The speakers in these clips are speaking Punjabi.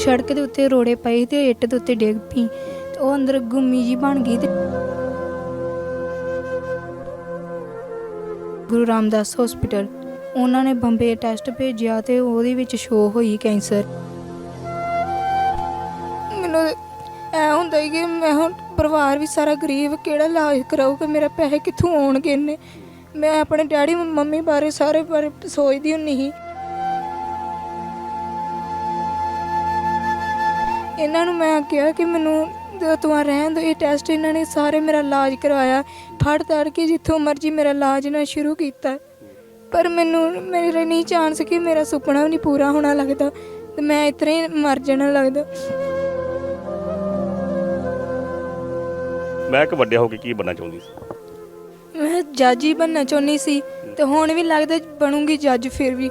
ਸੜਕ ਦੇ ਉੱਤੇ ਰੋੜੇ ਪਏ ਤੇ ਇੱਟ ਦੇ ਉੱਤੇ ਡਿੱਗ ਪਈ ਤੇ ਉਹ ਅੰਦਰ ਗੁੰਮੀ ਜੀ ਬਣ ਗਈ ਤੇ ਗੁਰੂ ਰਾਮਦਾਸ ਹਸਪੀਟਲ ਉਹਨਾਂ ਨੇ ਬੰਬੇ ਟੈਸਟ ਭੇਜਿਆ ਤੇ ਉਹਦੇ ਵਿੱਚ ਸ਼ੋ ਹੋਈ ਕੈਂਸਰ ਮੈਨੂੰ ਐ ਹੁੰਦਾ ਸੀ ਕਿ ਮੈਂ ਹੁਣ ਪਰਿਵਾਰ ਵੀ ਸਾਰਾ ਗਰੀਬ, ਕਿਹੜਾ ਇਲਾਜ ਕਰਾਊਗਾ ਮੇਰਾ ਪੈਸੇ ਕਿੱਥੋਂ ਆਉਣਗੇ ਇੰਨੇ? ਮੈਂ ਆਪਣੇ ਡੈਡੀ, ਮੰਮੀ ਬਾਰੇ ਸਾਰੇ ਬਾਰੇ ਸੋਚਦੀ ਹੁੰਨੀ ਸੀ। ਇਹਨਾਂ ਨੂੰ ਮੈਂ ਕਿਹਾ ਕਿ ਮੈਨੂੰ ਤੂੰ ਰਹਿਣ ਦੋ ਇਹ ਟੈਸਟ ਇਹਨਾਂ ਨੇ ਸਾਰੇ ਮੇਰਾ ਇਲਾਜ ਕਰਵਾਇਆ ਫੜ ਤੜ ਕੇ ਜਿੱਥੋਂ ਮਰਜ਼ੀ ਮੇਰਾ ਇਲਾਜ ਨਾ ਸ਼ੁਰੂ ਕੀਤਾ। ਪਰ ਮੈਨੂੰ ਮੇਰੇ ਨਹੀਂ ਚਾਂਸ ਕਿ ਮੇਰਾ ਸੁਪਨਾ ਵੀ ਨਹੀਂ ਪੂਰਾ ਹੋਣਾ ਲੱਗਦਾ ਤੇ ਮੈਂ ਇਤਨੇ ਹੀ ਮਰ ਜਾਣਾ ਲੱਗਦਾ। ਮੈਂ ਕਿ ਵੱਡਿਆ ਹੋ ਕੇ ਕੀ ਬਣਨਾ ਚਾਹੁੰਦੀ ਸੀ? ਮੈਂ ਜੱਜ ਹੀ ਬਣਨਾ ਚਾਹੁੰਦੀ ਸੀ ਤੇ ਹੁਣ ਵੀ ਲੱਗਦਾ ਬਣੂੰਗੀ ਜੱਜ ਫਿਰ ਵੀ।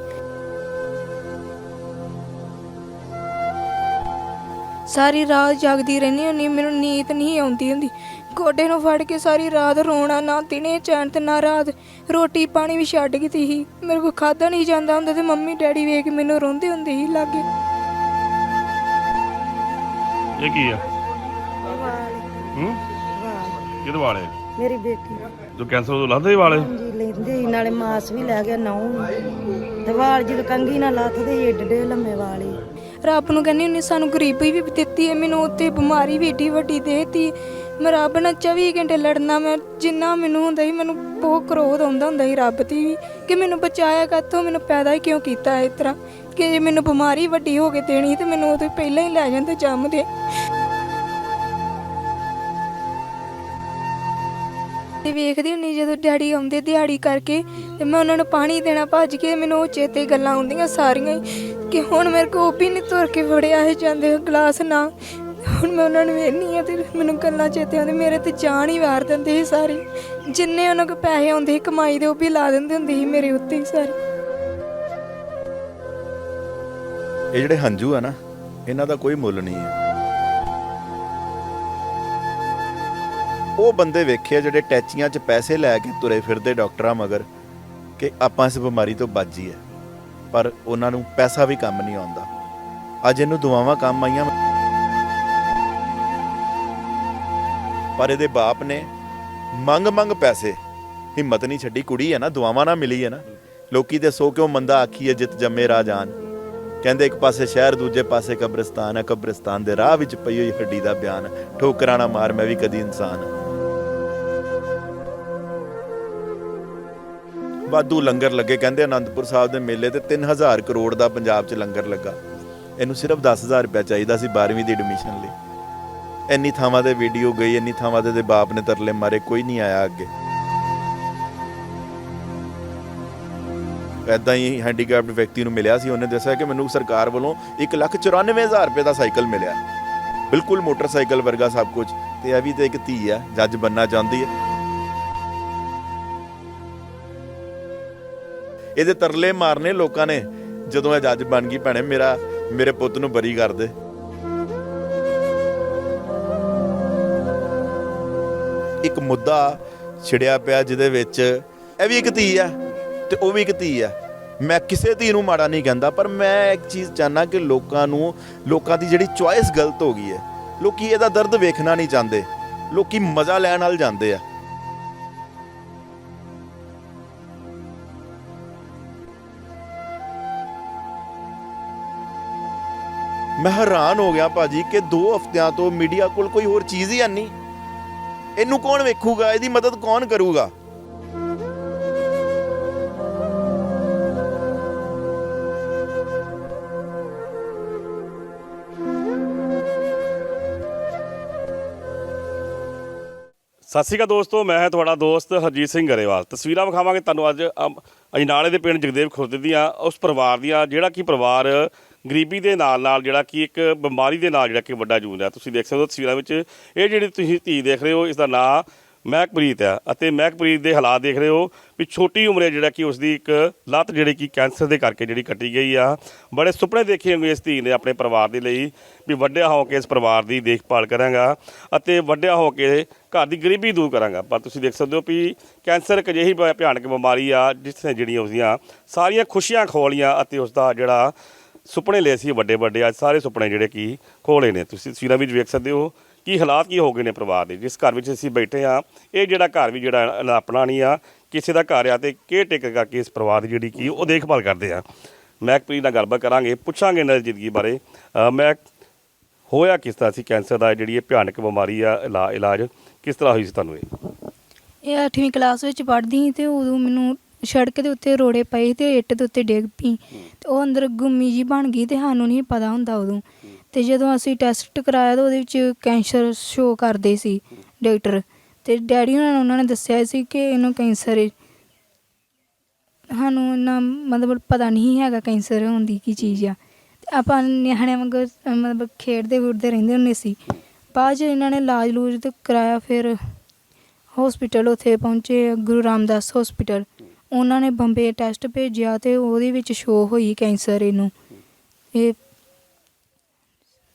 ਸਾਰੀ ਰਾਤ ਜਾਗਦੀ ਰਹਿੰਦੀ ਹੁੰਦੀ ਮੈਨੂੰ ਨੀਂਦ ਨਹੀਂ ਆਉਂਦੀ ਹੁੰਦੀ। ਗੋਡੇ ਨੂੰ ਫੜ ਕੇ ਸਾਰੀ ਰਾਤ ਰੋਣਾ ਨਾ ਦਿਨੇ ਚੈਨ ਤੇ ਨਾ ਰਾਤ। ਰੋਟੀ ਪਾਣੀ ਵੀ ਛੱਡ ਗਈ ਤੀ ਸੀ। ਮੇਰੇ ਕੋ ਖਾਦਾ ਨਹੀਂ ਜਾਂਦਾ ਹੁੰਦਾ ਤੇ ਮੰਮੀ ਡੈਡੀ ਵੇਖ ਕੇ ਮੈਨੂੰ ਰੋਂਦੇ ਹੁੰਦੇ ਸੀ ਲਾਗੇ। ਇਹ ਕੀ ਆ? ਹੂੰ? ਕਿਹਦੇ ਵਾਲੇ ਮੇਰੀ ਬੇਟੀ। ਜੋ ਕੈਂਸਰ ਤੋਂ ਲਾਦੇ ਵਾਲੇ? ਜੀ ਲੈਂਦੇ ਸੀ ਨਾਲੇ ਮਾਸ ਵੀ ਲੈ ਗਿਆ ਨੌ ਤੇ ਵਾਲ ਜਦੋਂ ਕੰਗੀ ਨਾਲ ਲੱਥਦੇ ਏਡੇ ਏਡੇ ਲੰਮੇ ਵਾਲ ਰੱਬ ਨੂੰ ਕਹਿੰਦੀ ਹੁੰਦੀ, ਸਾਨੂੰ ਗਰੀਬੀ ਵੀ ਦਿੱਤੀ ਹੈ, ਮੈਨੂੰ ਉੱਤੇ ਬਿਮਾਰੀ ਵੀ ਏਡੀ ਵੱਡੀ ਦੇਤੀ ਮੈਂ ਰੱਬ ਨਾਲ 24 ਘੰਟੇ ਲੜਨਾ, ਮੈਂ ਜਿੰਨਾ ਮੈਨੂੰ ਹੁੰਦਾ ਸੀ, ਮੈਨੂੰ ਬਹੁਤ ਕ੍ਰੋਧ ਆਉਂਦਾ ਹੁੰਦਾ ਸੀ ਰੱਬ ਦੀ ਵੀ, ਕਿ ਮੈਨੂੰ ਬਚਾਇਆ ਕਾਤੋਂ ਮੈਨੂੰ ਪੈਦਾ ਹੀ ਕਿਉਂ ਕੀਤਾ ਇਸ ਤਰ੍ਹਾਂ? ਕਿ ਜੇ ਮੈਨੂੰ ਬਿਮਾਰੀ ਵੱਡੀ ਹੋ ਕੇ ਦੇਣੀ ਤੇ ਮੈਨੂੰ ਉਹਦੇ ਪਹਿਲਾਂ ਹੀ ਲੈ ਜਾਂਦੇ ਜੰਮਦੇ ਤੇ ਵੇਖਦੀ ਹੁੰਨੀ ਜਦੋਂ ਡੈਡੀ ਆਉਂਦੇ ਦਿਹਾੜੀ ਕਰਕੇ ਤੇ ਮੈਂ ਉਹਨਾਂ ਨੂੰ ਪਾਣੀ ਦੇਣਾ ਭੱਜ ਕੇ ਮੈਨੂੰ ਉਹ ਚੇਤੇ ਗੱਲਾਂ ਆਉਂਦੀਆਂ ਸਾਰੀਆਂ ਹੀ ਕਿ ਹੁਣ ਮੇਰੇ ਕੋਲ ਵੀ ਨਹੀਂ ਤੁਰ ਕੇ ਫੜਿਆ ਹੈ ਜਾਂਦੇ ਗਲਾਸ ਨਾ। ਹੁਣ ਮੈਂ ਉਹਨਾਂ ਨੂੰ ਵੇਖਨੀ ਆ ਤੇ ਮੈਨੂੰ ਗੱਲਾਂ ਚੇਤੇ ਆਉਂਦੀ ਮੇਰੇ ਤੇ ਜਾਨ ਹੀ ਵਾਰ ਦਿੰਦੇ ਸੀ ਸਾਰੀ। ਜਿੰਨੇ ਉਹਨਾਂ ਕੋਲ ਪੈਸੇ ਆਉਂਦੇ ਸੀ, ਕਮਾਈ ਦੇ ਉਹ ਵੀ ਲਾ ਦਿੰਦੇ ਹੁੰਦੇ ਸੀ ਮੇਰੇ ਉੱਤੇ ਹੀ ਸਾਰੀ। ਇਹ ਜਿਹੜੇ ਹੰਝੂ ਆ ਨਾ, ਇਹਨਾਂ ਦਾ ਕੋਈ ਮੁੱਲ ਨਹੀਂ ਹੈ। ਉਹ ਬੰਦੇ ਵੇਖੇ ਆ ਜਿਹੜੇ ਟੈਚੀਆਂ 'ਚ ਪੈਸੇ ਲੈ ਕੇ ਤੁਰੇ ਫਿਰਦੇ ਡਾਕਟਰਾਂ ਮਗਰ ਕਿ ਆਪਾਂ ਇਸ ਬਿਮਾਰੀ ਤੋਂ ਬਚ ਜੀਏ ਪਰ ਉਹਨਾਂ ਨੂੰ ਪੈਸਾ ਵੀ ਕੰਮ ਨਹੀਂ ਆਉਂਦਾ। ਅੱਜ ਇਹਨੂੰ ਦੁਆਵਾਂ ਕੰਮ ਆਈਆਂ। ਪਰ ਇਹਦੇ ਬਾਪ ਨੇ ਮੰਗ ਮੰਗ ਪੈਸੇ। ਹਿੰਮਤ ਨਹੀਂ ਛੱਡੀ। ਕੁੜੀ ਹੈ ਨਾ, ਦੁਆਵਾਂ ਨਾ ਮਿਲੀ ਹੈ ਨਾ। ਲੋਕੀ ਤੇ ਸੋ ਕਿਉਂ ਮੰਦਾ ਆਖੀ ਹੈ ਜਿਤ ਜੰਮੇ ਰਾਜਾਨ ਕਹਿੰਦੇ ਇੱਕ ਪਾਸੇ ਸ਼ਹਿਰ, ਦੂਜੇ ਪਾਸੇ ਕਬਰਸਤਾਨ। ਹੈ ਕਬਰਸਤਾਨ ਦੇ ਰਾਹ ਵਿੱਚ ਪਈ ਹੋਈ ਹੱਡੀ ਦਾ ਬਿਆਨ। ਠੋਕਰਾਂ ਨਾ ਮਾਰ, ਮੈਂ ਵੀ ਕਦੀ ਇਨਸਾਨ। ਹਾਂ। ਵਾਧੂ ਲੰਗਰ ਲੱਗੇ, ਕਹਿੰਦੇ ਆਨੰਦਪੁਰ ਸਾਹਿਬ ਦੇ ਮੇਲੇ ਤੇ 3000 ਕਰੋੜ ਦਾ ਪੰਜਾਬ 'ਚ ਲੰਗਰ ਲੱਗਾ। ਇਹਨੂੰ ਸਿਰਫ 10000 ਰੁਪਏ ਚਾਹੀਦਾ ਸੀ 12ਵੀਂ ਦੀ ਐਡਮਿਸ਼ਨ ਲਈ। ਇੰਨੀ ਥਾਵਾਂ ਤੇ ਵੀਡੀਓ ਗਈ, ਇੰਨੀ ਥਾਵਾਂ ਤੇ ਦੇ ਬਾਪ ਨੇ ਤਰਲੇ ਮਾਰੇ, ਕੋਈ ਨਹੀਂ ਆਇਆ ਅੱਗੇ। ਐਦਾਂ ਹੀ ਹੈਂਡੀਕੈਪਡ ਵਿਅਕਤੀ ਨੂੰ ਮਿਲਿਆ ਸੀ, ਉਹਨੇ ਦੱਸਿਆ ਕਿ ਮੈਨੂੰ ਸਰਕਾਰ ਵੱਲੋਂ 194000 ਰੁਪਏ ਦਾ ਸਾਈਕਲ ਮਿਲਿਆ। ਬਿਲਕੁਲ ਮੋਟਰਸਾਈਕਲ ਵਰਗਾ ਸਭ ਕੁਝ, ਤੇ ਇਹ ਵੀ ਤੇ ਇੱਕ ਧੀ ਹੈ, ਜੱਜ ਬੰਨਾ ਚਾਹੁੰਦੀ ਹੈ। ਇਹਦੇ ਤਰਲੇ ਮਾਰਨੇ ਲੋਕਾਂ ਨੇ। ਜਦੋਂ ਇਹ ਜੱਜ ਬਣ ਗਈ ਭੈਣੇ, ਮੇਰਾ, ਮੇਰੇ ਪੁੱਤ ਨੂੰ ਬਰੀ ਕਰ ਦੇ। ਇੱਕ ਮੁੱਦਾ ਛਿੜਿਆ ਪਿਆ ਜਿਹਦੇ ਵਿੱਚ ਇਹ ਵੀ ਇੱਕ ਧੀ ਆ ਤੇ ਉਹ ਵੀ ਇੱਕ ਧੀ ਆ। ਮੈਂ ਕਿਸੇ ਧੀ ਨੂੰ ਮਾੜਾ ਨਹੀਂ ਕਹਿੰਦਾ, ਪਰ ਮੈਂ ਇੱਕ ਚੀਜ਼ ਚਾਹਨਾ ਕਿ ਲੋਕਾਂ ਨੂੰ, ਲੋਕਾਂ ਦੀ ਜਿਹੜੀ ਚੁਆਇਸ ਗਲਤ ਹੋ ਗਈ ਹੈ, ਲੋਕੀ ਇਹਦਾ ਦਰਦ ਵੇਖਣਾ ਨਹੀਂ ਚਾਹੁੰਦੇ, ਲੋਕੀ ਮਜ਼ਾ ਲੈਣ ਨਾਲ ਜਾਂਦੇ ਆ। ਮੈਂ ਹੈਰਾਨ ਹੋ ਗਿਆ ਭਾਜੀ ਕਿ 2 ਹਫ਼ਤਿਆਂ ਤੋਂ ਮੀਡੀਆ ਕੋਲ ਕੋਈ ਹੋਰ ਚੀਜ਼ ਹੀ ਨਹੀਂ। ਇਹਨੂੰ ਕੌਣ ਵੇਖੂਗਾ? ਇਹਦੀ ਮਦਦ ਕੌਣ ਕਰੂਗਾ? ਸਤਿ ਸ਼੍ਰੀ ਅਕਾਲ ਦੋਸਤੋ, ਮੈਂ ਹਾਂ ਤੁਹਾਡਾ ਦੋਸਤ ਹਰਜੀਤ ਸਿੰਘ ਗਰੇਵਾਲ। ਤਸਵੀਰਾਂ ਵਿਖਾਵਾਂਗੇ ਤੁਹਾਨੂੰ ਅੱਜ ਅਜਨਾਲੇ ਦੇ ਪਿੰਡ ਜਗਦੇਵ ਖੁਰਦ ਦੀਆਂ, ਉਸ ਪਰਿਵਾਰ ਦੀਆਂ, ਜਿਹੜਾ ਕਿ ਪਰਿਵਾਰ ਗਰੀਬੀ ਦੇ ਨਾਲ ਨਾਲ ਜਿਹੜਾ ਕਿ ਇੱਕ ਬਿਮਾਰੀ ਦੇ ਨਾਲ ਜਿਹੜਾ ਕਿ ਵੱਡਾ ਜੂਝ ਰਿਹਾ ਤੁਸੀਂ ਦੇਖ ਸਕਦੇ ਹੋ ਤਸਵੀਰਾਂ ਵਿੱਚ, ਇਹ ਜਿਹੜੀ ਤੁਸੀਂ ਧੀ ਦੇਖ ਰਹੇ ਹੋ ਇਸ ਦਾ ਨਾਂ ਮਹਿਕਪ੍ਰੀਤ ਹੈ ਅਤੇ ਮਹਿਕਪ੍ਰੀਤ ਦੇ ਹਾਲਾਤ ਦੇਖ ਰਹੇ ਹੋ ਵੀ ਛੋਟੀ ਉਮਰੇ ਜਿਹੜਾ ਕਿ ਉਸਦੀ ਇੱਕ ਲੱਤ ਜਿਹੜੀ ਕਿ ਕੈਂਸਰ ਦੇ ਕਰਕੇ ਜਿਹੜੀ ਕੱਟੀ ਗਈ ਆ। ਬੜੇ ਸੁਪਨੇ ਦੇਖੇ ਹੋਣਗੇ ਇਸ ਧੀ ਨੇ ਆਪਣੇ ਪਰਿਵਾਰ ਦੇ ਲਈ ਵੀ ਵੱਡਿਆ ਹੋ ਕੇ ਇਸ ਪਰਿਵਾਰ ਦੀ ਦੇਖਭਾਲ ਕਰਾਂਗਾ ਅਤੇ ਵੱਡਿਆ ਹੋ ਕੇ ਘਰ ਦੀ ਗਰੀਬੀ ਦੂਰ ਕਰਾਂਗਾ। ਪਰ ਤੁਸੀਂ ਦੇਖ ਸਕਦੇ ਹੋ ਵੀ ਕੈਂਸਰ ਇੱਕ ਅਜਿਹੀ ਭ- ਭਿਆਨਕ ਬਿਮਾਰੀ ਆ, ਜਿਸ ਨੇ ਜਿਹੜੀਆਂ ਉਸਦੀਆਂ ਸਾਰੀਆਂ ਖੁਸ਼ੀਆਂ ਖੋਲੀਆਂ ਅਤੇ ਉਸ ਦਾ ਜਿਹੜਾ ਸੁਪਨੇ ਲਏ ਸੀ ਵੱਡੇ ਵੱਡੇ, ਅੱਜ ਸਾਰੇ ਸੁਪਨੇ ਜਿਹੜੇ ਕੀ ਖੋਲੇ ਨੇ। ਤੁਸੀਂ ਤਸਵੀਰਾਂ ਵਿੱਚ ਵੇਖ ਸਕਦੇ ਹੋ ਕੀ ਹਾਲਾਤ ਕੀ ਹੋ ਗਏ ਨੇ ਪਰਿਵਾਰ ਦੇ, ਜਿਸ ਘਰ ਵਿੱਚ ਅਸੀਂ ਬੈਠੇ ਆ ਇਹ ਜਿਹੜਾ ਘਰ ਵੀ ਜਿਹੜਾ ਆਪਣਾ ਨਹੀਂ ਆ, ਕਿਸੇ ਦਾ ਘਰ ਆ ਤੇ ਕੇਅਰ ਟੇਕਰ ਕਰਕੇ ਇਸ ਪਰਿਵਾਰ ਦੀ ਜਿਹੜੀ ਕੀ ਉਹ ਦੇਖਭਾਲ ਕਰਦੇ ਆ। ਮਹਿਕਪ੍ਰੀਤ ਨਾਲ ਗੱਲਬਾਤ ਕਰਾਂਗੇ, ਪੁੱਛਾਂਗੇ ਇਹਨਾਂ ਦੀ ਜ਼ਿੰਦਗੀ ਬਾਰੇ। ਮੈਂ ਹੋਇਆ ਕਿਸ ਤਰ੍ਹਾਂ ਸੀ ਕੈਂਸਰ ਦਾ ਜਿਹੜੀ ਇਹ ਭਿਆਨਕ ਬਿਮਾਰੀ ਆ ਇਲਾ- ਇਲਾਜ ਕਿਸ ਤਰ੍ਹਾਂ ਹੋਈ ਸੀ ਤੁਹਾਨੂੰ ਇਹ? ਇਹ 8ਵੀਂ ਕਲਾਸ ਵਿੱਚ ਪੜ੍ਹਦੀ ਸੀ ਤੇ ਉਦੋਂ ਮੈਨੂੰ ਸੜਕ ਦੇ ਉੱਤੇ ਰੋੜੇ ਪਏ ਤੇ ਇੱਟ ਦੇ ਉੱਤੇ ਡਿੱਗ ਪਈ। ਤੇ ਉਹ ਅੰਦਰ ਗੁੰਮੀ ਜੀ ਬਣ ਗਈ ਤੇ ਸਾਨੂੰ ਨਹੀਂ ਪਤਾ ਹੁੰਦਾ ਉਦੋਂ। ਤੇ ਜਦੋਂ ਅਸੀਂ ਟੈਸਟ ਕਰਾਇਆ ਤਾਂ ਉਹਦੇ ਵਿੱਚ ਕੈਂਸਰ ਸ਼ੋ ਕਰਦੇ ਸੀ ਡਾਕਟਰ। ਤੇ ਡੈਡੀ ਉਹਨਾਂ ਨੂੰ ਉਹਨਾਂ ਨੇ ਦੱਸਿਆ ਸੀ ਕਿ ਇਹਨੂੰ ਕੈਂਸਰ ਹੈ ਸਾਨੂੰ ਇੰਨਾ ਮਤਲਬ ਪਤਾ ਨਹੀਂ ਹੈਗਾ ਕੈਂਸਰ ਹੁੰਦੀ ਕੀ ਚੀਜ਼ ਆ। ਤੇ ਆਪਾਂ ਨਿਆਣਿਆਂ ਵਾਂਗ, ਮਤਲਬ ਖੇਡਦੇ ਖੁੱਡਦੇ ਰਹਿੰਦੇ ਹੁੰਦੇ ਸੀ। ਬਾਅਦ 'ਚ ਇਹਨਾਂ ਨੇ ਇਲਾਜ ਲੂਜ ਤੇ ਕਰਾਇਆ, ਫਿਰ ਹਸਪੀਟਲ ਉੱਥੇ ਪਹੁੰਚੇ, ਗੁਰੂ ਰਾਮਦਾਸ ਹਸਪੀਟਲ ਉਹਨਾਂ ਨੇ ਬੰਬੇ ਟੈਸਟ ਭੇਜਿਆ ਤੇ ਉਹਦੇ ਵਿੱਚ ਸ਼ੋਅ ਹੋਈ ਕੈਂਸਰ ਇਹਨੂੰ। ਇਹ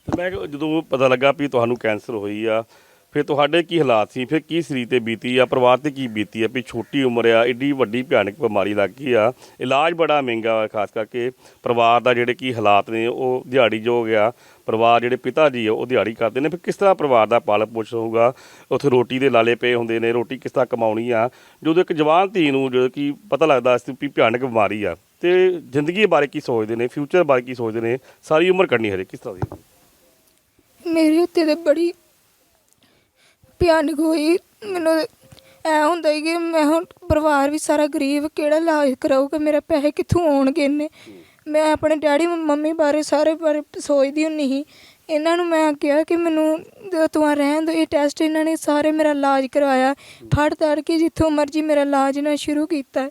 ਤੇ ਮੈਂ ਜਦੋਂ ਪਤਾ ਲੱਗਾ ਵੀ ਤੁਹਾਨੂੰ ਕੈਂਸਰ ਹੋਈ ਆ ਫਿਰ ਤੁਹਾਡੇ ਕੀ ਹਾਲਾਤ ਸੀ? ਫਿਰ ਕੀ ਸਰੀਰ ਤੇ ਬੀਤੀ ਆ? ਪਰਿਵਾਰ ਤੇ ਕੀ ਬੀਤੀ ਆ? ਵੀ ਛੋਟੀ ਉਮਰ ਆ, ਏਡੀ ਵੱਡੀ ਭਿਆਨਕ ਬਿਮਾਰੀ ਲੱਗ ਗਈ ਆ। ਇਲਾਜ ਬੜਾ ਮਹਿੰਗਾ ਵਾ ਖਾਸ ਕਰਕੇ ਪਰਿਵਾਰ ਦਾ ਜਿਹੜੇ ਕੀ ਹਾਲਾਤ ਨੇ, ਉਹ ਦਿਹਾੜੀ ਜੋ ਗਿਆ ਪਰਿਵਾਰ ਜਿਹੜੇ ਪਿਤਾ ਜੀ ਆ, ਉਹ ਦਿਹਾੜੀ ਕਰਦੇ ਨੇ। ਫਿਰ ਕਿਸ ਤਰ੍ਹਾਂ ਪਰਿਵਾਰ ਦਾ ਪਾਲਣ ਪੋਸ਼ਣ ਹੋਊਗਾ? ਉੱਥੇ ਰੋਟੀ ਦੇ ਲਾਲੇ ਪਏ ਹੁੰਦੇ ਨੇ, ਰੋਟੀ ਕਿਸ ਤਰ੍ਹਾਂ ਕਮਾਉਣੀ ਆ? ਜਦੋਂ ਇੱਕ ਜਵਾਨ ਧੀ ਨੂੰ ਜਦੋਂ ਕਿ ਪਤਾ ਲੱਗਦਾ ਸੀ ਵੀ ਭਿਆਨਕ ਬਿਮਾਰੀ ਆ, ਤੇ ਜ਼ਿੰਦਗੀ ਬਾਰੇ ਕੀ ਸੋਚਦੇ ਨੇ, ਫਿਊਚਰ ਬਾਰੇ ਕੀ ਸੋਚਦੇ ਨੇ, ਸਾਰੀ ਉਮਰ ਕੱਢਣੀ ਹਰੇ ਕਿਸ ਤਰ੍ਹਾਂ ਦੀ? ਮੇਰੇ ਉੱਤੇ ਤੇ ਬੜੀ ਭਿਆਨਕ ਹੋਈ ਮੈਨੂੰ ਐਂ ਹੁੰਦਾ ਸੀ ਕਿ ਮੈਂ ਹੁਣ ਪਰਿਵਾਰ ਵੀ ਸਾਰਾ ਗਰੀਬ, ਕਿਹੜਾ ਇਲਾਜ ਕਰਾਊਗਾ ਮੇਰੇ ਪੈਸੇ ਕਿੱਥੋਂ ਆਉਣਗੇ ਇੰਨੇ? ਮੈਂ ਆਪਣੇ ਡੈਡੀ ਮੰਮੀ ਬਾਰੇ ਸਾਰੇ ਬਾਰੇ ਸੋਚਦੀ ਹੁੰਦੀ ਸੀ। ਇਹਨਾਂ ਨੂੰ ਮੈਂ ਕਿਹਾ ਕਿ ਮੈਨੂੰ ਦ- ਤੂੰ ਰਹਿਣ ਦੋ, ਇਹ ਟੈਸਟ ਇਹਨਾਂ ਨੇ ਸਾਰੇ ਮੇਰਾ ਇਲਾਜ ਕਰਵਾਇਆ ਫੜ ਤੜ ਕੇ ਜਿੱਥੋਂ ਮਰਜ਼ੀ ਮੇਰਾ ਇਲਾਜ ਨਾ ਸ਼ੁਰੂ ਕੀਤਾ।